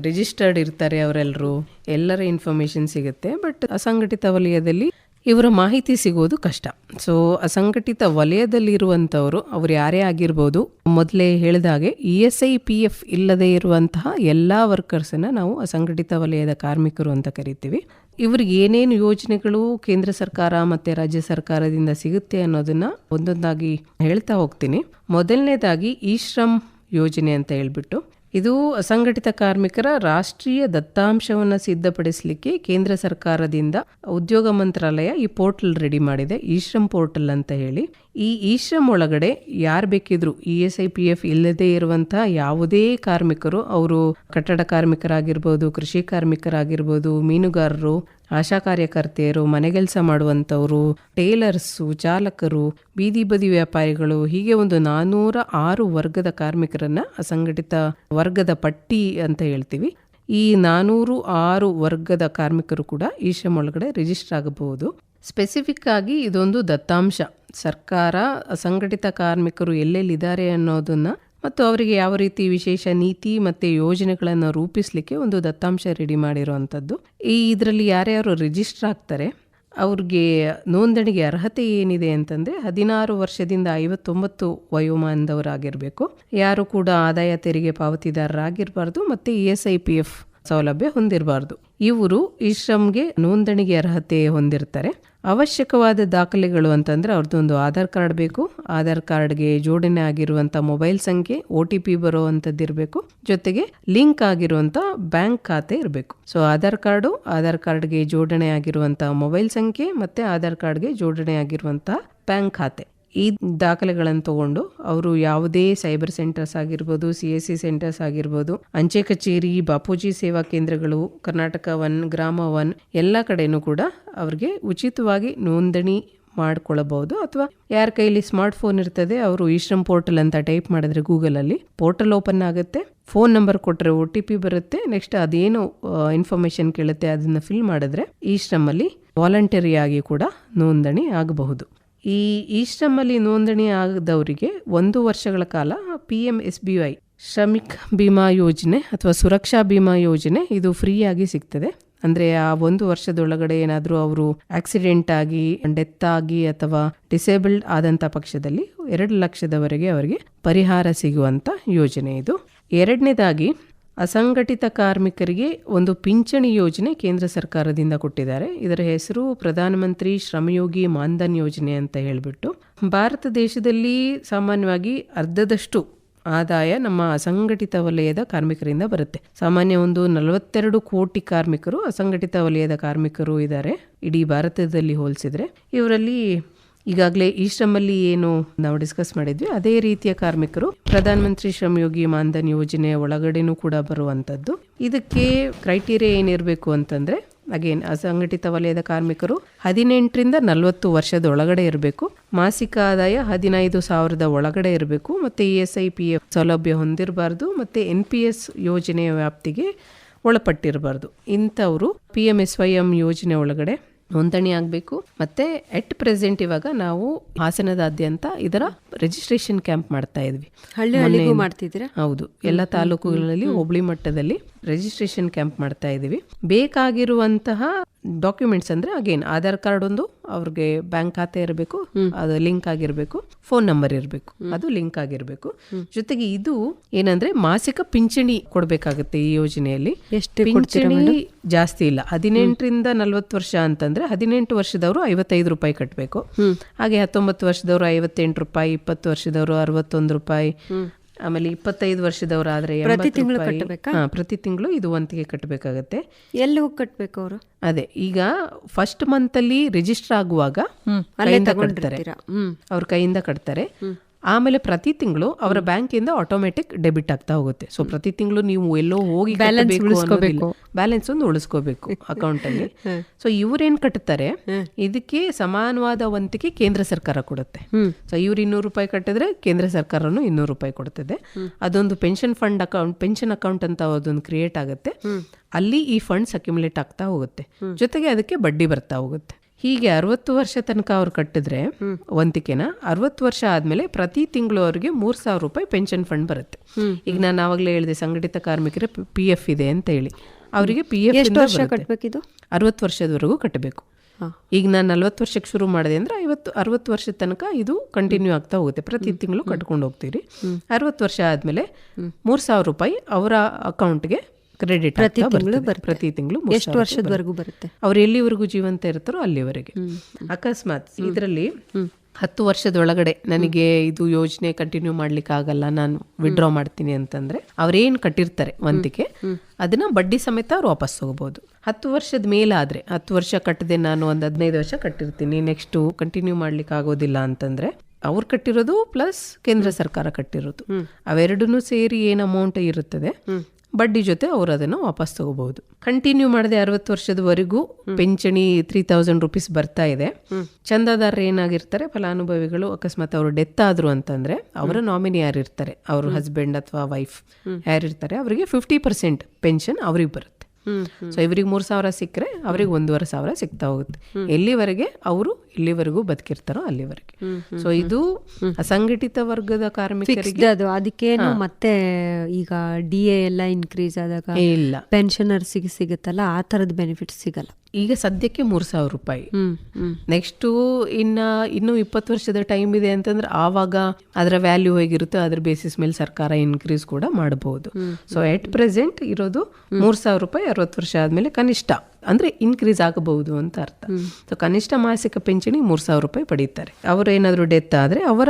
ರಿಜಿಸ್ಟರ್ಡ್ ಇರ್ತಾರೆ ಅವರೆಲ್ಲರೂ ಎಲ್ಲರ ಇನ್ಫಾರ್ಮೇಶನ್ ಸಿಗುತ್ತೆ ಬಟ್ ಅಸಂಘಟಿತ ವಲಯದಲ್ಲಿ ಇವರ ಮಾಹಿತಿ ಸಿಗೋದು ಕಷ್ಟ. ಸೊ ಅಸಂಘಟಿತ ವಲಯದಲ್ಲಿರುವಂಥವರು ಅವ್ರು ಯಾರೇ ಆಗಿರ್ಬೋದು, ಮೊದಲೇ ಹೇಳಿದ ಹಾಗೆ E S I P F ಇಲ್ಲದೆ ಇರುವಂತಹ ಎಲ್ಲ ವರ್ಕರ್ಸನ್ನು ನಾವು ಅಸಂಘಟಿತ ವಲಯದ ಕಾರ್ಮಿಕರು ಅಂತ ಕರಿತೀವಿ. ಇವ್ರಿಗೆ ಏನೇನು ಯೋಜನೆಗಳು ಕೇಂದ್ರ ಸರ್ಕಾರ ಮತ್ತೆ ರಾಜ್ಯ ಸರ್ಕಾರದಿಂದ ಸಿಗುತ್ತೆ ಅನ್ನೋದನ್ನ ಒಂದೊಂದಾಗಿ ಹೇಳ್ತಾ ಹೋಗ್ತೀನಿ. ಮೊದಲನೇದಾಗಿ ಈ ಶ್ರಮ್ ಯೋಜನೆ ಅಂತ ಹೇಳ್ಬಿಟ್ಟು ಇದು ಅಸಂಘಟಿತ ಕಾರ್ಮಿಕರ ರಾಷ್ಟ್ರೀಯ ದತ್ತಾಂಶವನ್ನು ಸಿದ್ಧಪಡಿಸಲಿಕ್ಕೆ ಕೇಂದ್ರ ಸರ್ಕಾರದಿಂದ ಉದ್ಯೋಗ ಮಂತ್ರಾಲಯ ಈ ಪೋರ್ಟಲ್ ರೆಡಿ ಮಾಡಿದೆ ಈ ಶ್ರಮ್ ಪೋರ್ಟಲ್ ಅಂತ ಹೇಳಿ. ಈ ಈಶ್ರಮ್ ಶ್ರಮ್ ಒಳಗಡೆ ಯಾರು ಬೇಕಿದ್ರು E S I P F ಇಲ್ಲದೆ ಇರುವಂತಹ ಯಾವುದೇ ಕಾರ್ಮಿಕರು, ಅವರು ಕಟ್ಟಡ ಕಾರ್ಮಿಕರಾಗಿರ್ಬೋದು, ಕೃಷಿ ಕಾರ್ಮಿಕರಾಗಿರ್ಬೋದು, ಮೀನುಗಾರರು, ಆಶಾ ಕಾರ್ಯಕರ್ತೆಯರು ಮನೆಗೆಲಸ ಮಾಡುವಂಥವರು, ಟೇಲರ್ಸು, ಚಾಲಕರು, ಬೀದಿ ಬದಿ ವ್ಯಾಪಾರಿಗಳು, ಹೀಗೆ ಒಂದು ನಾನ್ನೂರ ಆರು ವರ್ಗದ ಕಾರ್ಮಿಕರನ್ನ ಅಸಂಘಟಿತ ವರ್ಗದ ಪಟ್ಟಿ ಅಂತ ಹೇಳ್ತೀವಿ. ಈ ನಾನೂರು ಆರು ವರ್ಗದ ಕಾರ್ಮಿಕರು ಕೂಡ ಈ ಒಳಗಡೆ ರಿಜಿಸ್ಟರ್ ಆಗಬಹುದು. ಸ್ಪೆಸಿಫಿಕ್ ಆಗಿ ಇದೊಂದು ದತ್ತಾಂಶ. ಸರ್ಕಾರ ಅಸಂಘಟಿತ ಕಾರ್ಮಿಕರು ಎಲ್ಲೆಲ್ಲಿದ್ದಾರೆ ಅನ್ನೋದನ್ನು ಮತ್ತು ಅವರಿಗೆ ಯಾವ ರೀತಿ ವಿಶೇಷ ನೀತಿ ಮತ್ತು ಯೋಜನೆಗಳನ್ನು ರೂಪಿಸಲಿಕ್ಕೆ ಒಂದು ದತ್ತಾಂಶ ರೆಡಿ ಮಾಡಿರುವಂಥದ್ದು. ಈ ಇದರಲ್ಲಿ ಯಾರ್ಯಾರು ರಿಜಿಸ್ಟರ್ ಆಗ್ತಾರೆ, ಅವ್ರಿಗೆ ನೋಂದಣಿಗೆ ಅರ್ಹತೆ ಏನಿದೆ ಅಂತಂದರೆ ಹದಿನಾರು ವರ್ಷದಿಂದ ಐವತ್ತೊಂಬತ್ತು ವಯೋಮಾನದವರಾಗಿರಬೇಕು. ಯಾರು ಕೂಡ ಆದಾಯ ತೆರಿಗೆ ಪಾವತಿದಾರರಾಗಿರಬಾರ್ದು, ಮತ್ತು E S I P F ಸೌಲಭ್ಯ ಹೊಂದಿರಬಾರ್ದು. ಇವರು ಈ ಶ್ರಮ್ಗೆ ನೋಂದಣಿಗೆ ಅರ್ಹತೆ ಹೊಂದಿರ್ತಾರೆ. ಅವಶ್ಯಕವಾದ ದಾಖಲೆಗಳು ಅಂತಂದರೆ ಅವ್ರದ್ದೊಂದು ಆಧಾರ್ ಕಾರ್ಡ್ ಬೇಕು. ಆಧಾರ್ ಕಾರ್ಡ್ಗೆ ಜೋಡಣೆ ಆಗಿರುವಂಥ ಮೊಬೈಲ್ ಸಂಖ್ಯೆ, ಒ ಟಿ ಪಿ ಬರುವಂತದ್ದಿರಬೇಕು ಜೊತೆಗೆ ಲಿಂಕ್ ಆಗಿರುವಂಥ ಬ್ಯಾಂಕ್ ಖಾತೆ ಇರಬೇಕು. ಸೊ ಆಧಾರ್ ಕಾರ್ಡು, ಆಧಾರ್ ಕಾರ್ಡ್ಗೆ ಜೋಡಣೆ ಆಗಿರುವಂಥ ಮೊಬೈಲ್ ಸಂಖ್ಯೆ ಮತ್ತು ಆಧಾರ್ ಕಾರ್ಡ್ಗೆ ಜೋಡಣೆ ಆಗಿರುವಂಥ ಬ್ಯಾಂಕ್ ಖಾತೆ. ಈ ದಾಖಲೆಗಳನ್ನು ತಗೊಂಡು ಅವರು ಯಾವುದೇ ಸೈಬರ್ ಸೆಂಟರ್ಸ್ ಆಗಿರ್ಬೋದು, ಸಿ ಎಸ್ ಸಿ ಸೆಂಟರ್ಸ್ ಆಗಿರ್ಬೋದು, ಅಂಚೆ ಕಚೇರಿ, ಬಾಪೂಜಿ ಸೇವಾ ಕೇಂದ್ರಗಳು, ಕರ್ನಾಟಕ ಒನ್, ಗ್ರಾಮ ಒನ್ ಎಲ್ಲ ಕಡೆನೂ ಕೂಡ ಅವ್ರಿಗೆ ಉಚಿತವಾಗಿ ನೋಂದಣಿ ಮಾಡ್ಕೊಳ್ಳಬಹುದು ಅಥವಾ ಯಾರ ಕೈಲಿ ಸ್ಮಾರ್ಟ್ ಫೋನ್ ಇರ್ತದೆ, ಅವರು ಈಶ್ರಮ್ ಪೋರ್ಟಲ್ ಅಂತ ಟೈಪ್ ಮಾಡಿದ್ರೆ ಗೂಗಲ್ ಅಲ್ಲಿ ಪೋರ್ಟಲ್ ಓಪನ್ ಆಗುತ್ತೆ. ಫೋನ್ ನಂಬರ್ ಕೊಟ್ಟರೆ ಒ ಟಿ ಪಿ ಬರುತ್ತೆ. ನೆಕ್ಸ್ಟ್ ಅದೇನು ಇನ್ಫಾರ್ಮೇಶನ್ ಕೇಳುತ್ತೆ, ಅದನ್ನ ಫಿಲ್ ಮಾಡಿದ್ರೆ ಈ ಶ್ರಮ್ ಅಲ್ಲಿ ವಾಲಂಟರಿ ಆಗಿ ಕೂಡ ನೋಂದಣಿ ಆಗಬಹುದು. ಈ ಈ ಅಲ್ಲಿ ನೋಂದಣಿ ಆಗದವರಿಗೆ ಒಂದು ವರ್ಷಗಳ ಕಾಲ P M S B Y Shramik Bima ಯೋಜನೆ ಅಥವಾ ಸುರಕ್ಷಾ ಬಿಮಾ ಯೋಜನೆ ಇದು ಫ್ರೀಯಾಗಿ ಸಿಗ್ತದೆ. ಅಂದ್ರೆ ಆ ಒಂದು ವರ್ಷದೊಳಗಡೆ ಏನಾದರೂ ಅವರು ಆಕ್ಸಿಡೆಂಟ್ ಆಗಿ ಡೆತ್ ಆಗಿ ಅಥವಾ ಡಿಸೇಬಲ್ಡ್ ಆದಂತ ಪಕ್ಷದಲ್ಲಿ ಎರಡು ಲಕ್ಷದವರೆಗೆ ಅವರಿಗೆ ಪರಿಹಾರ ಸಿಗುವಂತ ಯೋಜನೆ ಇದು. ಎರಡನೇದಾಗಿ ಅಸಂಘಟಿತ ಕಾರ್ಮಿಕರಿಗೆ ಒಂದು ಪಿಂಚಣಿ ಯೋಜನೆ ಕೇಂದ್ರ ಸರ್ಕಾರದಿಂದ ಕೊಟ್ಟಿದ್ದಾರೆ. ಇದರ ಹೆಸರು ಪ್ರಧಾನಮಂತ್ರಿ ಶ್ರಮಯೋಗಿ ಮಾನ್ಧನ್ ಯೋಜನೆ ಅಂತ ಹೇಳಿಬಿಟ್ಟು. ಭಾರತ ದೇಶದಲ್ಲಿ ಸಾಮಾನ್ಯವಾಗಿ ಅರ್ಧದಷ್ಟು ಆದಾಯ ನಮ್ಮ ಅಸಂಘಟಿತ ವಲಯದ ಕಾರ್ಮಿಕರಿಂದ ಬರುತ್ತೆ. ಸಾಮಾನ್ಯ ಒಂದು ನಲವತ್ತೆರಡು ಕೋಟಿ ಕಾರ್ಮಿಕರು ಅಸಂಘಟಿತ ವಲಯದ ಕಾರ್ಮಿಕರು ಇದ್ದಾರೆ. ಇಡೀ ಭಾರತದಲ್ಲಿ ಹೋಲಿಸಿದ್ರೆ. ಇವರಲ್ಲಿ ಈಗಾಗಲೇ ಈ ಶ್ರಮಲ್ಲಿ ಏನು ನಾವು ಡಿಸ್ಕಸ್ ಮಾಡಿದ್ವಿ, ಅದೇ ರೀತಿಯ ಕಾರ್ಮಿಕರು ಪ್ರಧಾನ ಮಂತ್ರಿ ಶ್ರಮ್ ಯೋಗಿ ಮಾನ್ಧನ್ ಯೋಜನೆಯ ಒಳಗಡೆನೂ ಕೂಡ ಬರುವಂತದ್ದು. ಇದಕ್ಕೆ ಕ್ರೈಟೀರಿಯಾ ಏನಿರಬೇಕು ಅಂತಂದ್ರೆ, ಅಗೇನ್ ಅಸಂಘಟಿತ ವಲಯದ ಕಾರ್ಮಿಕರು ಹದಿನೆಂಟರಿಂದ ನಲವತ್ತು ವರ್ಷದ ಒಳಗಡೆ ಇರಬೇಕು, ಮಾಸಿಕ ಆದಾಯ ಹದಿನೈದು ಸಾವಿರದ ಒಳಗಡೆ ಇರಬೇಕು, ಮತ್ತೆ E S I, P F ಸೌಲಭ್ಯ ಹೊಂದಿರಬಾರ್ದು, ಮತ್ತೆ ಎನ್ ಪಿ ಎಸ್ ಯೋಜನೆಯ ವ್ಯಾಪ್ತಿಗೆ ಒಳಪಟ್ಟಿರಬಾರ್ದು. ಇಂಥವರು P M S Y M ಯೋಜನೆ ಒಳಗಡೆ ನೋಂದಣಿ ಆಗಬೇಕು. ಮತ್ತೆ ಎಟ್ ಪ್ರೆಸೆಂಟ್ ಇವಾಗ ನಾವು ಹಾಸನದಾದ್ಯಂತ ಇದರ ರಿಜಿಸ್ಟ್ರೇಷನ್ ಕ್ಯಾಂಪ್ ಮಾಡ್ತಾ ಇದ್ವಿ. ಹಳ್ಳಿ ಹಳ್ಳಿಗೂ ಮಾಡ್ತಿದ್ದೀರಾ? ಹೌದು. ಎಲ್ಲ ತಾಲೂಕುಗಳಲ್ಲಿ ಹೋಬಳಿ ಮಟ್ಟದಲ್ಲಿ ರಿಜಿಸ್ಟ್ರೇಷನ್ ಕ್ಯಾಂಪ್ ಮಾಡ್ತಾ ಇದ್ದೀವಿ ಬೇಕಾಗಿರುವಂತಹ ಡಾಕ್ಯುಮೆಂಟ್ಸ್ ಅಂದ್ರೆ ಅಗೇನ್ ಆಧಾರ್ ಕಾರ್ಡ್ ಒಂದು ಅವ್ರಿಗೆ ಬ್ಯಾಂಕ್ ಖಾತೆ ಇರಬೇಕು ಅದು ಲಿಂಕ್ ಆಗಿರ್ಬೇಕು ಫೋನ್ ನಂಬರ್ ಇರಬೇಕು ಅದು ಲಿಂಕ್ ಆಗಿರ್ಬೇಕು. ಜೊತೆಗೆ ಇದು ಏನಂದ್ರೆ ಮಾಸಿಕ ಪಿಂಚಣಿ ಕೊಡಬೇಕಾಗುತ್ತೆ ಈ ಯೋಜನೆಯಲ್ಲಿ. ಎಷ್ಟು ಪಿಂಚಣಿ ಜಾಸ್ತಿ ಇಲ್ಲ. ಹದಿನೆಂಟರಿಂದ ನಲ್ವತ್ತು ವರ್ಷ ಅಂತಂದ್ರೆ ಹದಿನೆಂಟು ವರ್ಷದವರು ಐವತ್ತೈದು ರೂಪಾಯಿ ಕಟ್ಟಬೇಕು ಹಾಗೆ ಹತ್ತೊಂಬತ್ತು ವರ್ಷದವರು ಐವತ್ತೆಂಟು ರೂಪಾಯಿ ಇಪ್ಪತ್ತು ವರ್ಷದವರು ಅರವತ್ತೊಂದು ರೂಪಾಯಿ. ಆಮೇಲೆ ಇಪ್ಪತ್ತೈದು ವರ್ಷದವರು ಆದ್ರೆ ಪ್ರತಿ ರೂಪಾಯಿ. ಹಾ ಪ್ರತಿ ತಿಂಗಳು ಇದು ಒಂತಿಗೆ ಕಟ್ಟಬೇಕಾಗತ್ತೆ. ಎಲ್ಲಿ ಹೋಗಿ ಕಟ್ಟಬೇಕು ಅವರು? ಅದೇ ಈಗ ಫಸ್ಟ್ ಮಂತ್ ಅಲ್ಲಿ ರಿಜಿಸ್ಟರ್ ಆಗುವಾಗ ಕೈಯಿಂದ ಕಟ್ತಾರೆ. ಹ್ಮ್. ಅವ್ರ ಕೈಯಿಂದ ಕಟ್ತಾರೆ. ಆಮೇಲೆ ಪ್ರತಿ ತಿಂಗಳು ಅವರ ಬ್ಯಾಂಕಿಂದ ಆಟೋಮೆಟಿಕ್ ಡೆಬಿಟ್ ಆಗ್ತಾ ಹೋಗುತ್ತೆ. ಸೊ ಪ್ರತಿ ತಿಂಗಳು ನೀವು ಎಲ್ಲೋ ಹೋಗಿ ಬ್ಯಾಲೆನ್ಸ್ ಒಂದು ಉಳಿಸ್ಕೋಬೇಕು ಅಕೌಂಟ್ ಅಲ್ಲಿ. ಸೊ ಇವ್ರೇನ್ ಕಟ್ತಾರೆ? ಇದಕ್ಕೆ ಸಮಾನವಾದ ವಂತಿಗೆ ಕೇಂದ್ರ ಸರ್ಕಾರ ಕೊಡುತ್ತೆ. ಸೊ ಇವ್ರು ಇನ್ನೂರು ರೂಪಾಯಿ ಕಟ್ಟಿದ್ರೆ ಕೇಂದ್ರ ಸರ್ಕಾರನು ಇನ್ನೂರು ರೂಪಾಯಿ ಕೊಡ್ತದೆ. ಅದೊಂದು pension fund account pension account ಅಂತ ಅದೊಂದು ಕ್ರಿಯೇಟ್ ಆಗುತ್ತೆ. ಅಲ್ಲಿ ಈ ಫಂಡ್ಸ್ ಅಕ್ಯುಮುಲೇಟ್ ಆಗ್ತಾ ಹೋಗುತ್ತೆ. ಜೊತೆಗೆ ಅದಕ್ಕೆ ಬಡ್ಡಿ ಬರ್ತಾ ಹೋಗುತ್ತೆ. ಹೀಗೆ ಅರವತ್ತು ವರ್ಷ ತನಕ ಅವ್ರು ಕಟ್ಟಿದ್ರೆ ವಂತಿಕೆನ ಅರವತ್ತು ವರ್ಷ ಆದ್ಮೇಲೆ ಪ್ರತಿ ತಿಂಗಳು ಅವ್ರಿಗೆ ಮೂರ್ ಸಾವಿರ ರೂಪಾಯಿ ಪೆನ್ಷನ್ ಫಂಡ್ ಬರುತ್ತೆ. ಈಗ ನಾನು ಆವಾಗಲೇ ಹೇಳಿದೆ ಸಂಘಟಿತ ಕಾರ್ಮಿಕರ ಪಿ ಎಫ್ ಇದೆ ಅಂತ ಹೇಳಿ. ಅವರಿಗೆ ಪಿ ಎಫ್ ಕಟ್ಬೇಕಿದು? ಅರವತ್ತು ವರ್ಷದವರೆಗೂ ಕಟ್ಟಬೇಕು. ಈಗ ನಾನು ನಲ್ವತ್ತು ವರ್ಷಕ್ಕೆ ಶುರು ಮಾಡಿದೆ ಅಂದ್ರೆ ಐವತ್ತು ಅರವತ್ತು ವರ್ಷದ ತನಕ ಇದು ಕಂಟಿನ್ಯೂ ಆಗ್ತಾ ಹೋಗುತ್ತೆ. ಪ್ರತಿ ತಿಂಗಳು ಕಟ್ಕೊಂಡು ಹೋಗ್ತೀರಿ. ಅರವತ್ತು ವರ್ಷ ಆದ್ಮೇಲೆ ಮೂರ್ ಸಾವಿರ ರೂಪಾಯಿ ಅವರ ಅಕೌಂಟ್ಗೆ ಕ್ರೆಡಿಟ್ ಪ್ರತಿ ತಿಂಗಳು ಪ್ರತಿ ತಿಂಗಳು ಎಷ್ಟು ವರ್ಷದವರೆಗೂ ಬರುತ್ತೆ. ಅವ್ರು ಎಲ್ಲಿವರೆಗೂ ಜೀವಂತ ಇರ್ತಾರೋ ಅಲ್ಲಿವರೆಗೆ. ಅಕಸ್ಮಾತ್ ಇದರಲ್ಲಿ ಹತ್ತು ವರ್ಷದೊಳಗಡೆ ನನಗೆ ಇದು ಯೋಜನೆ ಕಂಟಿನ್ಯೂ ಮಾಡ್ಲಿಕ್ಕೆ ಆಗಲ್ಲ ನಾನು ವಿಡ್ರಾ ಮಾಡ್ತೀನಿ ಅಂತಂದ್ರೆ ಅವ್ರೇನ್ ಕಟ್ಟಿರ್ತಾರೆ ವಂತಿಕೆ ಅದನ್ನ ಬಡ್ಡಿ ಸಮೇತ ಅವ್ರು ವಾಪಸ್ ಹೋಗಬಹುದು ಹತ್ತು ವರ್ಷದ ಮೇಲಾದ್ರೆ ಹತ್ತು ವರ್ಷ ಕಟ್ಟದೆ ನಾನು ಒಂದು ಹದಿನೈದು ವರ್ಷ ಕಟ್ಟಿರ್ತೀನಿ ನೆಕ್ಸ್ಟ್ ಕಂಟಿನ್ಯೂ ಮಾಡ್ಲಿಕ್ಕೆ ಆಗೋದಿಲ್ಲ ಅಂತಂದ್ರೆ ಅವ್ರು ಕಟ್ಟಿರೋದು ಪ್ಲಸ್ ಕೇಂದ್ರ ಸರ್ಕಾರ ಕಟ್ಟಿರೋದು. ಅವೆರಡೂ ಸೇರಿ ಏನ್ ಅಮೌಂಟ್ ಇರುತ್ತದೆ? ಬಡ್ಡಿ ಜೊತೆ ಅವರು ಅದನ್ನ ವಾಪಸ್ ತಗೋಬಹುದು. ಕಂಟಿನ್ಯೂ ಮಾಡದೆ ಅರವತ್ತು ವರ್ಷದವರೆಗೂ ಪಿಂಚಣಿ ತ್ರೀ ತೌಸಂಡ್ ರುಪೀಸ್ ಬರ್ತಾ ಇದೆ. ಚಂದಾದಾರರು ಏನಾಗಿರ್ತಾರೆ ಫಲಾನುಭವಿಗಳು ಅಕಸ್ಮಾತ್ ಅವರು ಡೆತ್ ಆದ್ರು ಅಂತಂದ್ರೆ ಅವರ ನಾಮಿನಿ ಯಾರಿರ್ತಾರೆ ಅವ್ರ ಹಸ್ಬೆಂಡ್ ಅಥವಾ ವೈಫ್ ಯಾರಿರ್ತಾರೆ ಅವರಿಗೆ ಫಿಫ್ಟಿ ಪರ್ಸೆಂಟ್ ಪೆನ್ಷನ್ ಅವ್ರಿಗೆ ಬರುತ್ತೆ. ಸೊ ಇವ್ರಿಗೆ ಮೂರ್ ಸಾವಿರ ಸಿಕ್ಕರೆ ಅವ್ರಿಗೆ ಒಂದೂವರೆ ಸಾವಿರ ಸಿಗ್ತಾ ಹೋಗುತ್ತೆ. ಎಲ್ಲಿವರೆಗೆ ಅವರು ಇಲ್ಲಿವರೆಗೂ ಬದುಕಿರ್ತಾರೋ ಅಲ್ಲಿವರೆಗೆ. ಸೊ ಇದು ಅಸಂಘಟಿತ ವರ್ಗದ ಕಾರ್ಮಿಕರಿಗೆ ಅದು. ಅದಕ್ಕೇನು ಮತ್ತೆ ಈಗ ಡಿ ಎ ಎಲ್ಲ ಇನ್ಕ್ರೀಸ್ ಆದಾಗ ಇಲ್ಲ. ಪೆನ್ಷನರ್ಸಿಗೆ ಸಿಗುತ್ತಲ್ಲ ಆ ತರದ ಬೆನಿಫಿಟ್ ಸಿಗಲ್ಲ. ಈಗ ಸದ್ಯಕ್ಕೆ ಮೂರ್ ಸಾವಿರ ರೂಪಾಯಿ. ನೆಕ್ಸ್ಟ್ ಇನ್ನ ಇನ್ನು ಇಪ್ಪತ್ತು ವರ್ಷದ ಟೈಮ್ ಇದೆ ಅಂತಂದ್ರೆ ಆವಾಗ ಅದರ ವ್ಯಾಲ್ಯೂ ಹೇಗಿರುತ್ತೋ ಅದ್ರ ಬೇಸಿಸ್ ಮೇಲೆ ಸರ್ಕಾರ ಇನ್ಕ್ರೀಸ್ ಕೂಡ ಮಾಡಬಹುದು ಸೊ ಎಟ್ ಪ್ರೆಸೆಂಟ್ ಇರೋದು ಮೂರ್ ಸಾವಿರ ರೂಪಾಯಿ ಅರವತ್ತು ವರ್ಷ ಆದ್ಮೇಲೆ ಕನಿಷ್ಠ. ಅಂದ್ರೆ ಇನ್ಕ್ರೀಸ್ ಆಗಬಹುದು ಅಂತ ಅರ್ಥ. ಸೊ ಕನಿಷ್ಠ ಮಾಸಿಕ ಪಿಂಚಣಿ ಮೂರು ಸಾವಿರ ರೂಪಾಯಿ ಪಡೀತಾರೆ. ಅವರೇನಾದರೂ ಏನಾದ್ರು ಡೆತ್ ಆದರೆ ಅವರ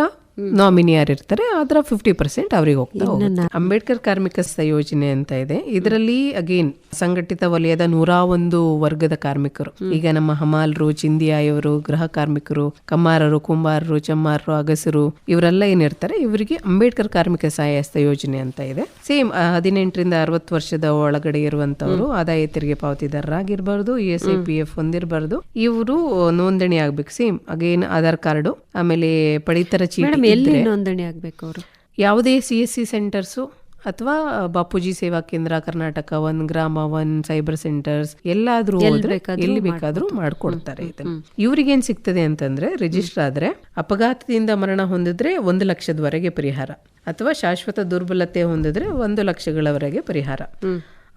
ನಾಮಿನಿ ಯಾರಿರ್ತಾರೆ ಅದರ ಫಿಫ್ಟಿ ಪರ್ಸೆಂಟ್ ಅವರಿಗೆ ಹೋಗ್ತಾರೆ ಅಂಬೇಡ್ಕರ್ ಕಾರ್ಮಿಕ ಯೋಜನೆ ಅಂತ ಇದೆ. ಇದರಲ್ಲಿ ಅಗೇನ್ ಸಂಘಟಿತ ವಲಯದ ನೂರಾ ಒಂದು ವರ್ಗದ ಕಾರ್ಮಿಕರು. ಈಗ ನಮ್ಮ ಹಮಾಲ್ರು ಚಿಂದಿಯಾಯವರು ಗೃಹ ಕಾರ್ಮಿಕರು ಕಮ್ಮಾರರು ಕುಂಬಾರರು ಚಮ್ಮಾರರು ಅಗಸರು ಇವರೆಲ್ಲ ಏನಿರ್ತಾರೆ ಇವರಿಗೆ ಅಂಬೇಡ್ಕರ್ ಕಾರ್ಮಿಕ ಸಹಾಯಸ್ತ ಯೋಜನೆ ಅಂತ ಇದೆ. ಸೇಮ್ ಹದಿನೆಂಟರಿಂದ ಅರವತ್ತು ವರ್ಷದ ಒಳಗಡೆ ಇರುವಂತವರು ಆದಾಯ ತೆರಿಗೆ ಪಾವತಿದಾರರಾಗಿರ್ಬಾರ್ದು E S I P F ಹೊಂದಿರಬಾರ್ದು ಇವರು ನೋಂದಣಿ ಆಗ್ಬೇಕು. ಸೇಮ್ ಅಗೇನ್ ಆಧಾರ್ ಕಾರ್ಡು ಆಮೇಲೆ ಪಡಿತರ ಚೀಟಿ ಎಲ್ಲಿ ನೋಂದಣಿ ಆಗ್ಬೇಕು ಅವರು? ಯಾವುದೇ ಸಿ ಎಸ್ ಸಿ ಸೆಂಟರ್ಸು ಅಥವಾ Bapuji Seva Kendra Karnataka one Grama one cyber centres ಎಲ್ಲಾದ್ರೂ ಎಲ್ಲಿ ಬೇಕಾದ್ರೂ ಮಾಡ್ಕೊಡ್ತಾರೆ. ಇದನ್ನ. ಇವ್ರಿಗೇನ್ ಸಿಗ್ತದೆ ಅಂತಂದ್ರೆ ರಿಜಿಸ್ಟರ್ ಆದ್ರೆ ಅಪಘಾತದಿಂದ ಮರಣ ಹೊಂದಿದ್ರೆ ಒಂದು ಲಕ್ಷದವರೆಗೆ ಪರಿಹಾರ ಅಥವಾ ಶಾಶ್ವತ ದುರ್ಬಲತೆ ಹೊಂದಿದ್ರೆ ಒಂದು ಲಕ್ಷಗಳವರೆಗೆ ಪರಿಹಾರ.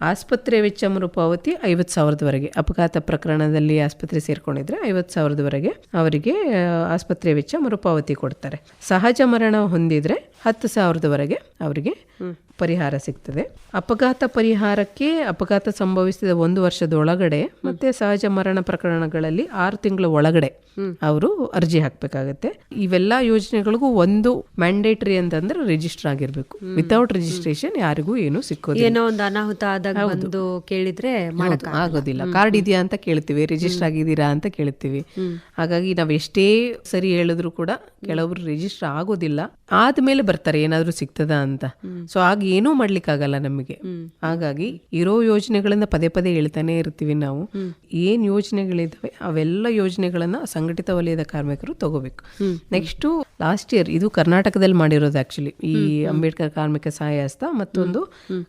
ಆಸ್ಪತ್ರೆ ವೆಚ್ಚ ಮರುಪಾವತಿ ಐವತ್ತು ಸಾವಿರದವರೆಗೆ. ಅಪಘಾತ ಪ್ರಕರಣದಲ್ಲಿ ಆಸ್ಪತ್ರೆ ಸೇರಿಕೊಂಡಿದ್ರೆ ಐವತ್ತು ಸಾವಿರದವರೆಗೆ ಅವರಿಗೆ ಆಸ್ಪತ್ರೆ ವೆಚ್ಚ ಮರುಪಾವತಿ ಕೊಡ್ತಾರೆ. ಸಹಜ ಮರಣ ಹೊಂದಿದ್ರೆ ಹತ್ತು ಸಾವಿರದವರೆಗೆ ಅವರಿಗೆ ಪರಿಹಾರ ಸಿಗ್ತದೆ. ಅಪಘಾತ ಪರಿಹಾರಕ್ಕೆ ಅಪಘಾತ ಸಂಭವಿಸಿದ ಒಂದು ವರ್ಷದ ಒಳಗಡೆ ಮತ್ತೆ ಸಹಜ ಮರಣ ಪ್ರಕರಣಗಳಲ್ಲಿ ಆರು ತಿಂಗಳ ಒಳಗಡೆ ಅವರು ಅರ್ಜಿ ಹಾಕಬೇಕಾಗತ್ತೆ. ಇವೆಲ್ಲ ಯೋಜನೆಗಳಿಗೂ ಒಂದು ಮ್ಯಾಂಡೇಟರಿ ಅಂತಂದ್ರೆ ರಿಜಿಸ್ಟರ್ ಆಗಿರ್ಬೇಕು. ವಿತೌಟ್ ರಿಜಿಸ್ಟ್ರೇಷನ್ ಯಾರಿಗೂ ಏನು ಸಿಕ್ಕೋದು ಏನೋ ಒಂದು ಅನಾಹುತ ಆದಾಗ ಒಂದು ಕೇಳಿದ್ರೆ ಆಗೋದಿಲ್ಲ. ಕಾರ್ಡ್ ಇದೆಯಾ ಅಂತ ಕೇಳ್ತೀವಿ ರಿಜಿಸ್ಟರ್ ಆಗಿದ್ದೀರಾ ಅಂತ ಕೇಳ್ತೀವಿ. ಹಾಗಾಗಿ ನಾವು ಎಷ್ಟೇ ಸರಿ ಹೇಳಿದ್ರು ಕೂಡ ಕೆಲವರು ರಿಜಿಸ್ಟರ್ ಆಗೋದಿಲ್ಲ. ಆದ್ಮೇಲೆ ಬರ್ತಾರೆ ಏನಾದ್ರೂ ಸಿಗ್ತದ ಅಂತ. ಸೊ ಆಗ ಏನೂ ಮಾಡ್ಲಿಕ್ಕಾಗಲ್ಲ ನಮಗೆ. ಹಾಗಾಗಿ ಇರೋ ಯೋಜನೆಗಳನ್ನ ಪದೇ ಪದೇ ಹೇಳ್ತಾನೆ ಇರ್ತೀವಿ ನಾವು. ಏನ್ ಯೋಜನೆಗಳಿದಾವೆ ಅವೆಲ್ಲ ಯೋಜನೆಗಳನ್ನ ಸಂಘಟಿತ ವಲಯದ ಕಾರ್ಮಿಕರು ತಗೋಬೇಕು. ನೆಕ್ಸ್ಟ್ ಲಾಸ್ಟ್ ಇಯರ್ ಇದು ಕರ್ನಾಟಕದಲ್ಲಿ ಮಾಡಿರೋದು ಆಕ್ಚುಲಿ ಈ ಅಂಬೇಡ್ಕರ್ ಕಾರ್ಮಿಕ ಸಹಾಯ ಹಸ್ತ ಮತ್ತೊಂದು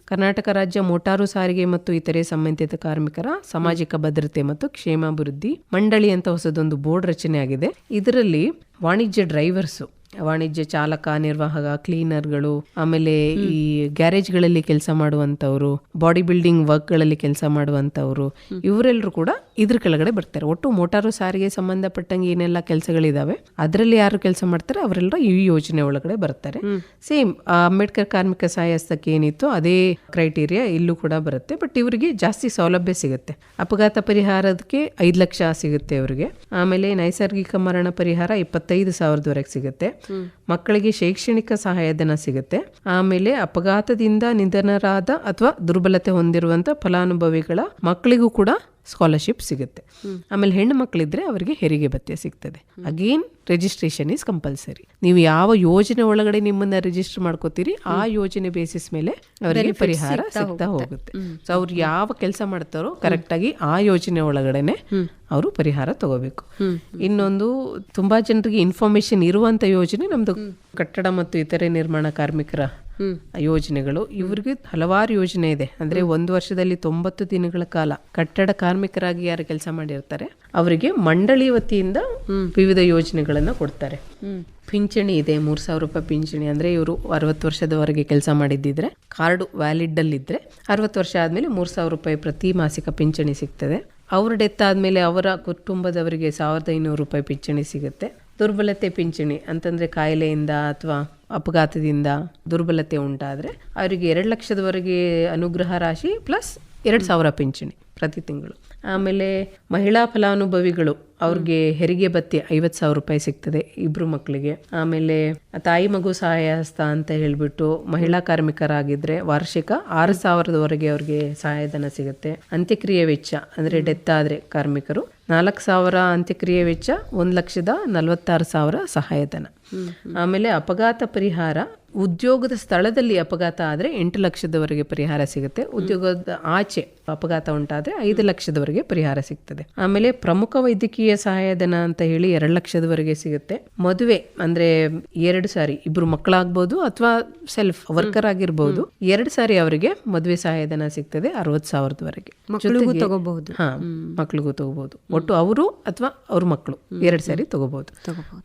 ಕರ್ನಾಟಕ ರಾಜ್ಯ ಮೋಟಾರು ಸಾರಿಗೆ ಮತ್ತು ಇತರೆ ಸಂಬಂಧಿತ ಕಾರ್ಮಿಕರ ಸಾಮಾಜಿಕ ಭದ್ರತೆ ಮತ್ತು ಕ್ಷೇಮಾಭಿವೃದ್ಧಿ ಮಂಡಳಿ ಅಂತ ಹೊಸದೊಂದು ಬೋರ್ಡ್ ರಚನೆ ಆಗಿದೆ. ಇದರಲ್ಲಿ ವಾಣಿಜ್ಯ ಡ್ರೈವರ್ಸು ವಾಣಿಜ್ಯ ಚಾಲಕ ನಿರ್ವಾಹಕ ಕ್ಲೀನರ್ಗಳು ಆಮೇಲೆ ಈ ಗ್ಯಾರೇಜ್ಗಳಲ್ಲಿ ಕೆಲಸ ಮಾಡುವಂಥವ್ರು ಬಾಡಿ ಬಿಲ್ಡಿಂಗ್ ವರ್ಕ್ಗಳಲ್ಲಿ ಕೆಲಸ ಮಾಡುವಂಥವ್ರು ಇವರೆಲ್ಲರೂ ಕೂಡ ಇದ್ರ ಕೆಳಗಡೆ ಬರ್ತಾರೆ. ಒಟ್ಟು ಮೋಟಾರು ಸಾರಿಗೆ ಸಂಬಂಧಪಟ್ಟಂಗೆ ಏನೆಲ್ಲ ಕೆಲಸಗಳಿದಾವೆ ಅದರಲ್ಲಿ ಯಾರು ಕೆಲಸ ಮಾಡ್ತಾರೆ ಅವರೆಲ್ಲರೂ ಈ ಯೋಜನೆ ಒಳಗಡೆ ಬರ್ತಾರೆ. ಸೇಮ್ ಅಂಬೇಡ್ಕರ್ ಕಾರ್ಮಿಕ ಸಹಾಯ ಹಸ್ತಕ್ಕೆ ಏನಿತ್ತು ಅದೇ ಕ್ರೈಟೀರಿಯಾ ಇಲ್ಲೂ ಕೂಡ ಬರುತ್ತೆ ಬಟ್ ಇವರಿಗೆ ಜಾಸ್ತಿ ಸೌಲಭ್ಯ ಸಿಗುತ್ತೆ. ಅಪಘಾತ ಪರಿಹಾರಕ್ಕೆ ಐದು ಲಕ್ಷ ಸಿಗುತ್ತೆ ಅವರಿಗೆ. ಆಮೇಲೆ ನೈಸರ್ಗಿಕ ಮರಣ ಪರಿಹಾರ ಇಪ್ಪತ್ತೈದು ಸಾವಿರದವರೆಗೆ ಸಿಗುತ್ತೆ. ಮಕ್ಕಳಿಗೆ ಶೈಕ್ಷಣಿಕ ಸಹಾಯಧನ ಸಿಗುತ್ತೆ. ಆಮೇಲೆ ಅಪಘಾತದಿಂದ ನಿಧನರಾದ ಅಥವಾ ದುರ್ಬಲತೆ ಹೊಂದಿರುವಂತ ಫಲಾನುಭವಿಗಳ ಮಕ್ಕಳಿಗೂ ಕೂಡ ಸ್ಕಾಲರ್ಶಿಪ್ ಸಿಗುತ್ತೆ. ಆಮೇಲೆ ಹೆಣ್ಣು ಮಕ್ಕಳಿದ್ರೆ ಅವರಿಗೆ ಹೆರಿಗೆ ಭತ್ಯೆ ಸಿಗ್ತದೆ. ಅಗೇನ್ ರಿಜಿಸ್ಟ್ರೇಷನ್ ಇಸ್ ಕಂಪಲ್ಸರಿ ನೀವು ಯಾವ ಯೋಜನೆ ಒಳಗಡೆ ನಿಮ್ಮನ್ನ ರಿಜಿಸ್ಟರ್ ಮಾಡ್ಕೋತೀರಿ ಆ ಯೋಜನೆ ಬೇಸಿಸ್ ಮೇಲೆ ಅವರಿಗೆ ಪರಿಹಾರ ಸಿಗ್ತಾ ಹೋಗುತ್ತೆ. ಸೊ ಅವ್ರು ಯಾವ ಕೆಲಸ ಮಾಡ್ತಾರೋ ಕರೆಕ್ಟ್ ಆಗಿ ಆ ಯೋಜನೆ ಒಳಗಡೆನೆ ಅವರು ಪರಿಹಾರ ತಗೋಬೇಕು. ಇನ್ನೊಂದು ತುಂಬಾ ಜನರಿಗೆ ಇನ್ಫಾರ್ಮೇಶನ್ ಇರುವಂತ ಯೋಜನೆ ನಮ್ದು ಕಟ್ಟಡ ಮತ್ತು ಇತರೆ ನಿರ್ಮಾಣ ಕಾರ್ಮಿಕರ ಯೋಜನೆಗಳು. ಇವ್ರಿಗೆ ಹಲವಾರು ಯೋಜನೆ ಇದೆ. ಅಂದ್ರೆ ಒಂದು ವರ್ಷದಲ್ಲಿ ತೊಂಬತ್ತು ದಿನಗಳ ಕಾಲ ಕಟ್ಟಡ ಕಾರ್ಮಿಕರಾಗಿ ಯಾರು ಕೆಲಸ ಮಾಡಿರ್ತಾರೆ ಅವರಿಗೆ ಮಂಡಳಿ ವತಿಯಿಂದ ವಿವಿಧ ಯೋಜನೆಗಳನ್ನ ಕೊಡ್ತಾರೆ. ಪಿಂಚಣಿ ಇದೆ ಮೂರ್ ಸಾವಿರ ರೂಪಾಯಿ ಪಿಂಚಣಿ. ಅಂದ್ರೆ ಇವರು ಅರವತ್ತು ವರ್ಷದವರೆಗೆ ಕೆಲಸ ಮಾಡಿದ್ದಿದ್ರೆ ಕಾರ್ಡ್ ವ್ಯಾಲಿಡ್ ಅಲ್ಲಿದ್ರೆ ಅರವತ್ತು ವರ್ಷ ಆದ್ಮೇಲೆ ಮೂರ್ ಸಾವಿರ ರೂಪಾಯಿ ಪ್ರತಿ ಮಾಸಿಕ ಪಿಂಚಣಿ ಸಿಗ್ತದೆ. ಅವ್ರ ಡೆತ್ ಆದ್ಮೇಲೆ ಅವರ ಕುಟುಂಬದವರಿಗೆ ಸಾವಿರದ ಐನೂರು ರೂಪಾಯಿ ಪಿಂಚಣಿ ಸಿಗುತ್ತೆ. ದುರ್ಬಲತೆ ಪಿಂಚಣಿ ಅಂತಂದ್ರೆ ಕಾಯಿಲೆಯಿಂದ ಅಥವಾ ಅಪಘಾತದಿಂದ ದುರ್ಬಲತೆ ಉಂಟಾದರೆ ಅವರಿಗೆ ಎರಡು ಲಕ್ಷದವರೆಗೆ ಅನುಗ್ರಹ ರಾಶಿ ಪ್ಲಸ್ ಎರಡು ಸಾವಿರ ಪಿಂಚಣಿ ಪ್ರತಿ ತಿಂಗಳು. ಆಮೇಲೆ ಮಹಿಳಾ ಫಲಾನುಭವಿಗಳು ಅವ್ರಿಗೆ ಹೆರಿಗೆ ಬತ್ತಿ ಐವತ್ತು ಸಾವಿರ ರೂಪಾಯಿ ಸಿಗ್ತದೆ ಇಬ್ರು ಮಕ್ಕಳಿಗೆ ಆಮೇಲೆ ತಾಯಿ ಮಗು ಸಹಾಯ ಹಸ್ತ ಅಂತ ಹೇಳ್ಬಿಟ್ಟು ಮಹಿಳಾ ಕಾರ್ಮಿಕರಾಗಿದ್ರೆ ವಾರ್ಷಿಕ ಆರು ಸಾವಿರದವರೆಗೆ ಅವ್ರಿಗೆ ಸಹಾಯಧನ ಸಿಗುತ್ತೆ. ಅಂತ್ಯಕ್ರಿಯೆ ವೆಚ್ಚ ಅಂದ್ರೆ ಡೆತ್ ಆದ್ರೆ ಕಾರ್ಮಿಕರು ನಾಲ್ಕು ಸಾವಿರ ಅಂತ್ಯಕ್ರಿಯೆ ವೆಚ್ಚ ಒಂದು ಲಕ್ಷದ ನಲವತ್ತಾರು ಸಾವಿರ ಸಹಾಯಧನ. ಆಮೇಲೆ ಅಪಘಾತ ಪರಿಹಾರ ಉದ್ಯೋಗದ ಸ್ಥಳದಲ್ಲಿ ಅಪಘಾತ ಆದ್ರೆ ಎಂಟು ಲಕ್ಷದವರೆಗೆ ಪರಿಹಾರ ಸಿಗುತ್ತೆ. ಉದ್ಯೋಗದ ಆಚೆ ಅಪಘಾತ ಉಂಟಾದ್ರೆ ಐದು ಲಕ್ಷದವರೆಗೆ ಪರಿಹಾರ ಸಿಗ್ತದೆ. ಆಮೇಲೆ ಪ್ರಮುಖ ವೈದ್ಯಕೀಯ ಸಹಾಯಧನ ಅಂತ ಹೇಳಿ ಎರಡು ಲಕ್ಷದವರೆಗೆ ಸಿಗುತ್ತೆ. ಮದುವೆ ಅಂದ್ರೆ ಎರಡು ಸಾರಿ ಇಬ್ರು ಮಕ್ಕಳಾಗ್ಬೋದು ಅಥವಾ ಸೆಲ್ಫ್ ವರ್ಕರ್ ಆಗಿರ್ಬೋದು. ಎರಡು ಸಾರಿ ಅವರಿಗೆ ಮದುವೆ ಸಹಾಯಧನ ಸಿಗ್ತದೆ ಅರವತ್ ಸಾವಿರದವರೆಗೆ. ಮಕ್ಕಳಿಗೂ ತಗೋಬಹುದು. ಹಾ ಮಕ್ಳಿಗೂ ತಗೋಬಹುದು. ಒಟ್ಟು ಅವರು ಅಥವಾ ಅವ್ರ ಮಕ್ಕಳು ಎರಡು ಸಾರಿ ತಗೋಬಹುದು.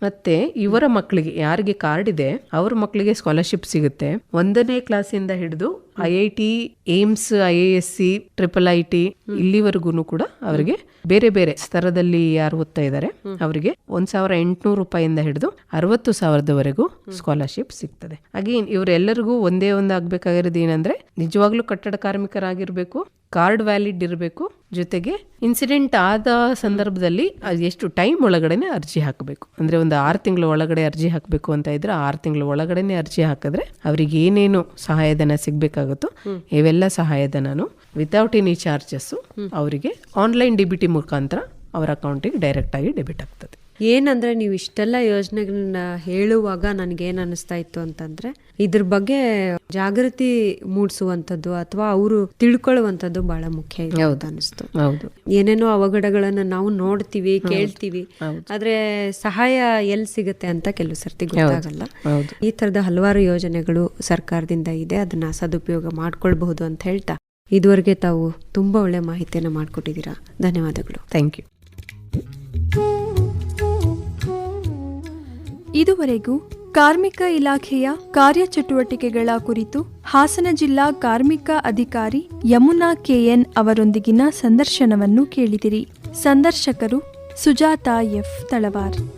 ಮತ್ತೆ ಇವರ ಮಕ್ಕಳಿಗೆ ಯಾರಿಗೆ ಕಾರ್ಡ್ ಇದೆ ಅವ್ರ ಮಕ್ಕಳಿಗೆ ಸ್ಕಾಲರ್ಶಿಪ್ ಸಿಗುತ್ತೆ. ಒಂದನೇ ಕ್ಲಾಸಿಂದ ಹಿಡಿದು I I T AIIMS I A S C triple I T ಇಲ್ಲಿವರೆಗೂ ಕೂಡ ಅವರಿಗೆ ಬೇರೆ ಬೇರೆ ಸ್ತರದಲ್ಲಿ ಯಾರು ಓದ್ತಾ ಇದ್ದಾರೆ ಅವರಿಗೆ ಒಂದ್ ಸಾವಿರ ಎಂಟುನೂರು ರೂಪಾಯಿಂದ ಹಿಡಿದು ಅರವತ್ತು ಸಾವಿರದವರೆಗೂ ಸ್ಕಾಲರ್ಶಿಪ್ ಸಿಗ್ತದೆ. ಹಾಗೆ ಇವರೆಲ್ಲರಿಗೂ ಒಂದೇ ಒಂದು ಆಗ್ಬೇಕಾಗಿರೋದು ಏನಂದ್ರೆ ನಿಜವಾಗ್ಲೂ ಕಟ್ಟಡ ಕಾರ್ಮಿಕರಾಗಿರ್ಬೇಕು ಕಾರ್ಡ್ ವ್ಯಾಲಿಡ್ ಇರಬೇಕು ಜೊತೆಗೆ ಇನ್ಸಿಡೆಂಟ್ ಆದ ಸಂದರ್ಭದಲ್ಲಿ ಎಷ್ಟು ಟೈಮ್ ಒಳಗಡೆನೆ ಅರ್ಜಿ ಹಾಕಬೇಕು. ಅಂದ್ರೆ ಒಂದು ಆರು ತಿಂಗಳ ಒಳಗಡೆ ಅರ್ಜಿ ಹಾಕಬೇಕು ಅಂತ ಇದ್ರೆ ಆರು ತಿಂಗಳ ಒಳಗಡೆನೆ ಅರ್ಜಿ ಹಾಕಿದ್ರೆ ಅವ್ರಿಗೆ ಏನೇನು ಸಹಾಯಧನ ಸಿಗ್ಬೇಕಾಗುತ್ತೋ ಇವೆಲ್ಲ ಸಹಾಯಧನನು ವಿತೌಟ್ ಎನಿ ಚಾರ್ಜಸ್ ಅವರಿಗೆ ಆನ್ಲೈನ್ ಡಿಬಿಟಿ ಮುಖಾಂತರ ಅವರ ಅಕೌಂಟಿಗೆ ಡೈರೆಕ್ಟ್ ಆಗಿ ಡೆಬಿಟ್ ಆಗ್ತದೆ. ಏನಂದ್ರೆ ನೀವು ಇಷ್ಟೆಲ್ಲ ಯೋಜನೆಗಳನ್ನ ಹೇಳುವಾಗ ನನಗೇನು ಅನಿಸ್ತಾ ಇತ್ತು ಅಂತಂದ್ರೆ ಇದ್ರ ಬಗ್ಗೆ ಜಾಗೃತಿ ಮೂಡಿಸುವಂತದ್ದು ಅಥವಾ ಅವರು ತಿಳ್ಕೊಳ್ಳುವಂತದ್ದು ಬಹಳ ಮುಖ್ಯ ಅಂತ ಅನಿಸ್ತು. ಹೌದು. ಏನೇನೋ ಅವಘಡಗಳನ್ನ ನಾವು ನೋಡ್ತೀವಿ ಕೇಳ್ತೀವಿ ಆದ್ರೆ ಸಹಾಯ ಎಲ್ ಸಿಗುತ್ತೆ ಅಂತ ಕೆಲವು ಸರ್ತಿ ಗೊತ್ತಾಗಲ್ಲ. ಹೌದು. ಈ ತರದ ಹಲವಾರು ಯೋಜನೆಗಳು ಸರ್ಕಾರದಿಂದ ಇದೆ ಅದನ್ನ ಸದುಪಯೋಗ ಮಾಡ್ಕೊಳ್ಬಹುದು ಅಂತ ಹೇಳ್ತಾ ಇದುವರೆಗೆ ತಾವು ತುಂಬಾ ಒಳ್ಳೆ ಮಾಹಿತಿಯನ್ನ ಮಾಡಿಕೊಟ್ಟಿದ್ದೀರಾ. ಧನ್ಯವಾದಗಳು. ಥ್ಯಾಂಕ್ ಯು ಇದುವರೆಗೂ ಕಾರ್ಮಿಕ ಇಲಾಖೆಯ ಕಾರ್ಯಚಟುವಟಿಕೆಗಳ ಕುರಿತು ಹಾಸನ ಜಿಲ್ಲಾ ಕಾರ್ಮಿಕ ಅಧಿಕಾರಿ ಯಮುನಾ ಕೆಎನ್ ಅವರೊಂದಿಗಿನ ಸಂದರ್ಶನವನ್ನು ಕೇಳಿದಿರಿ. ಸಂದರ್ಶಕರು ಸುಜಾತಾ ಎಫ್. ತಳವಾರ್.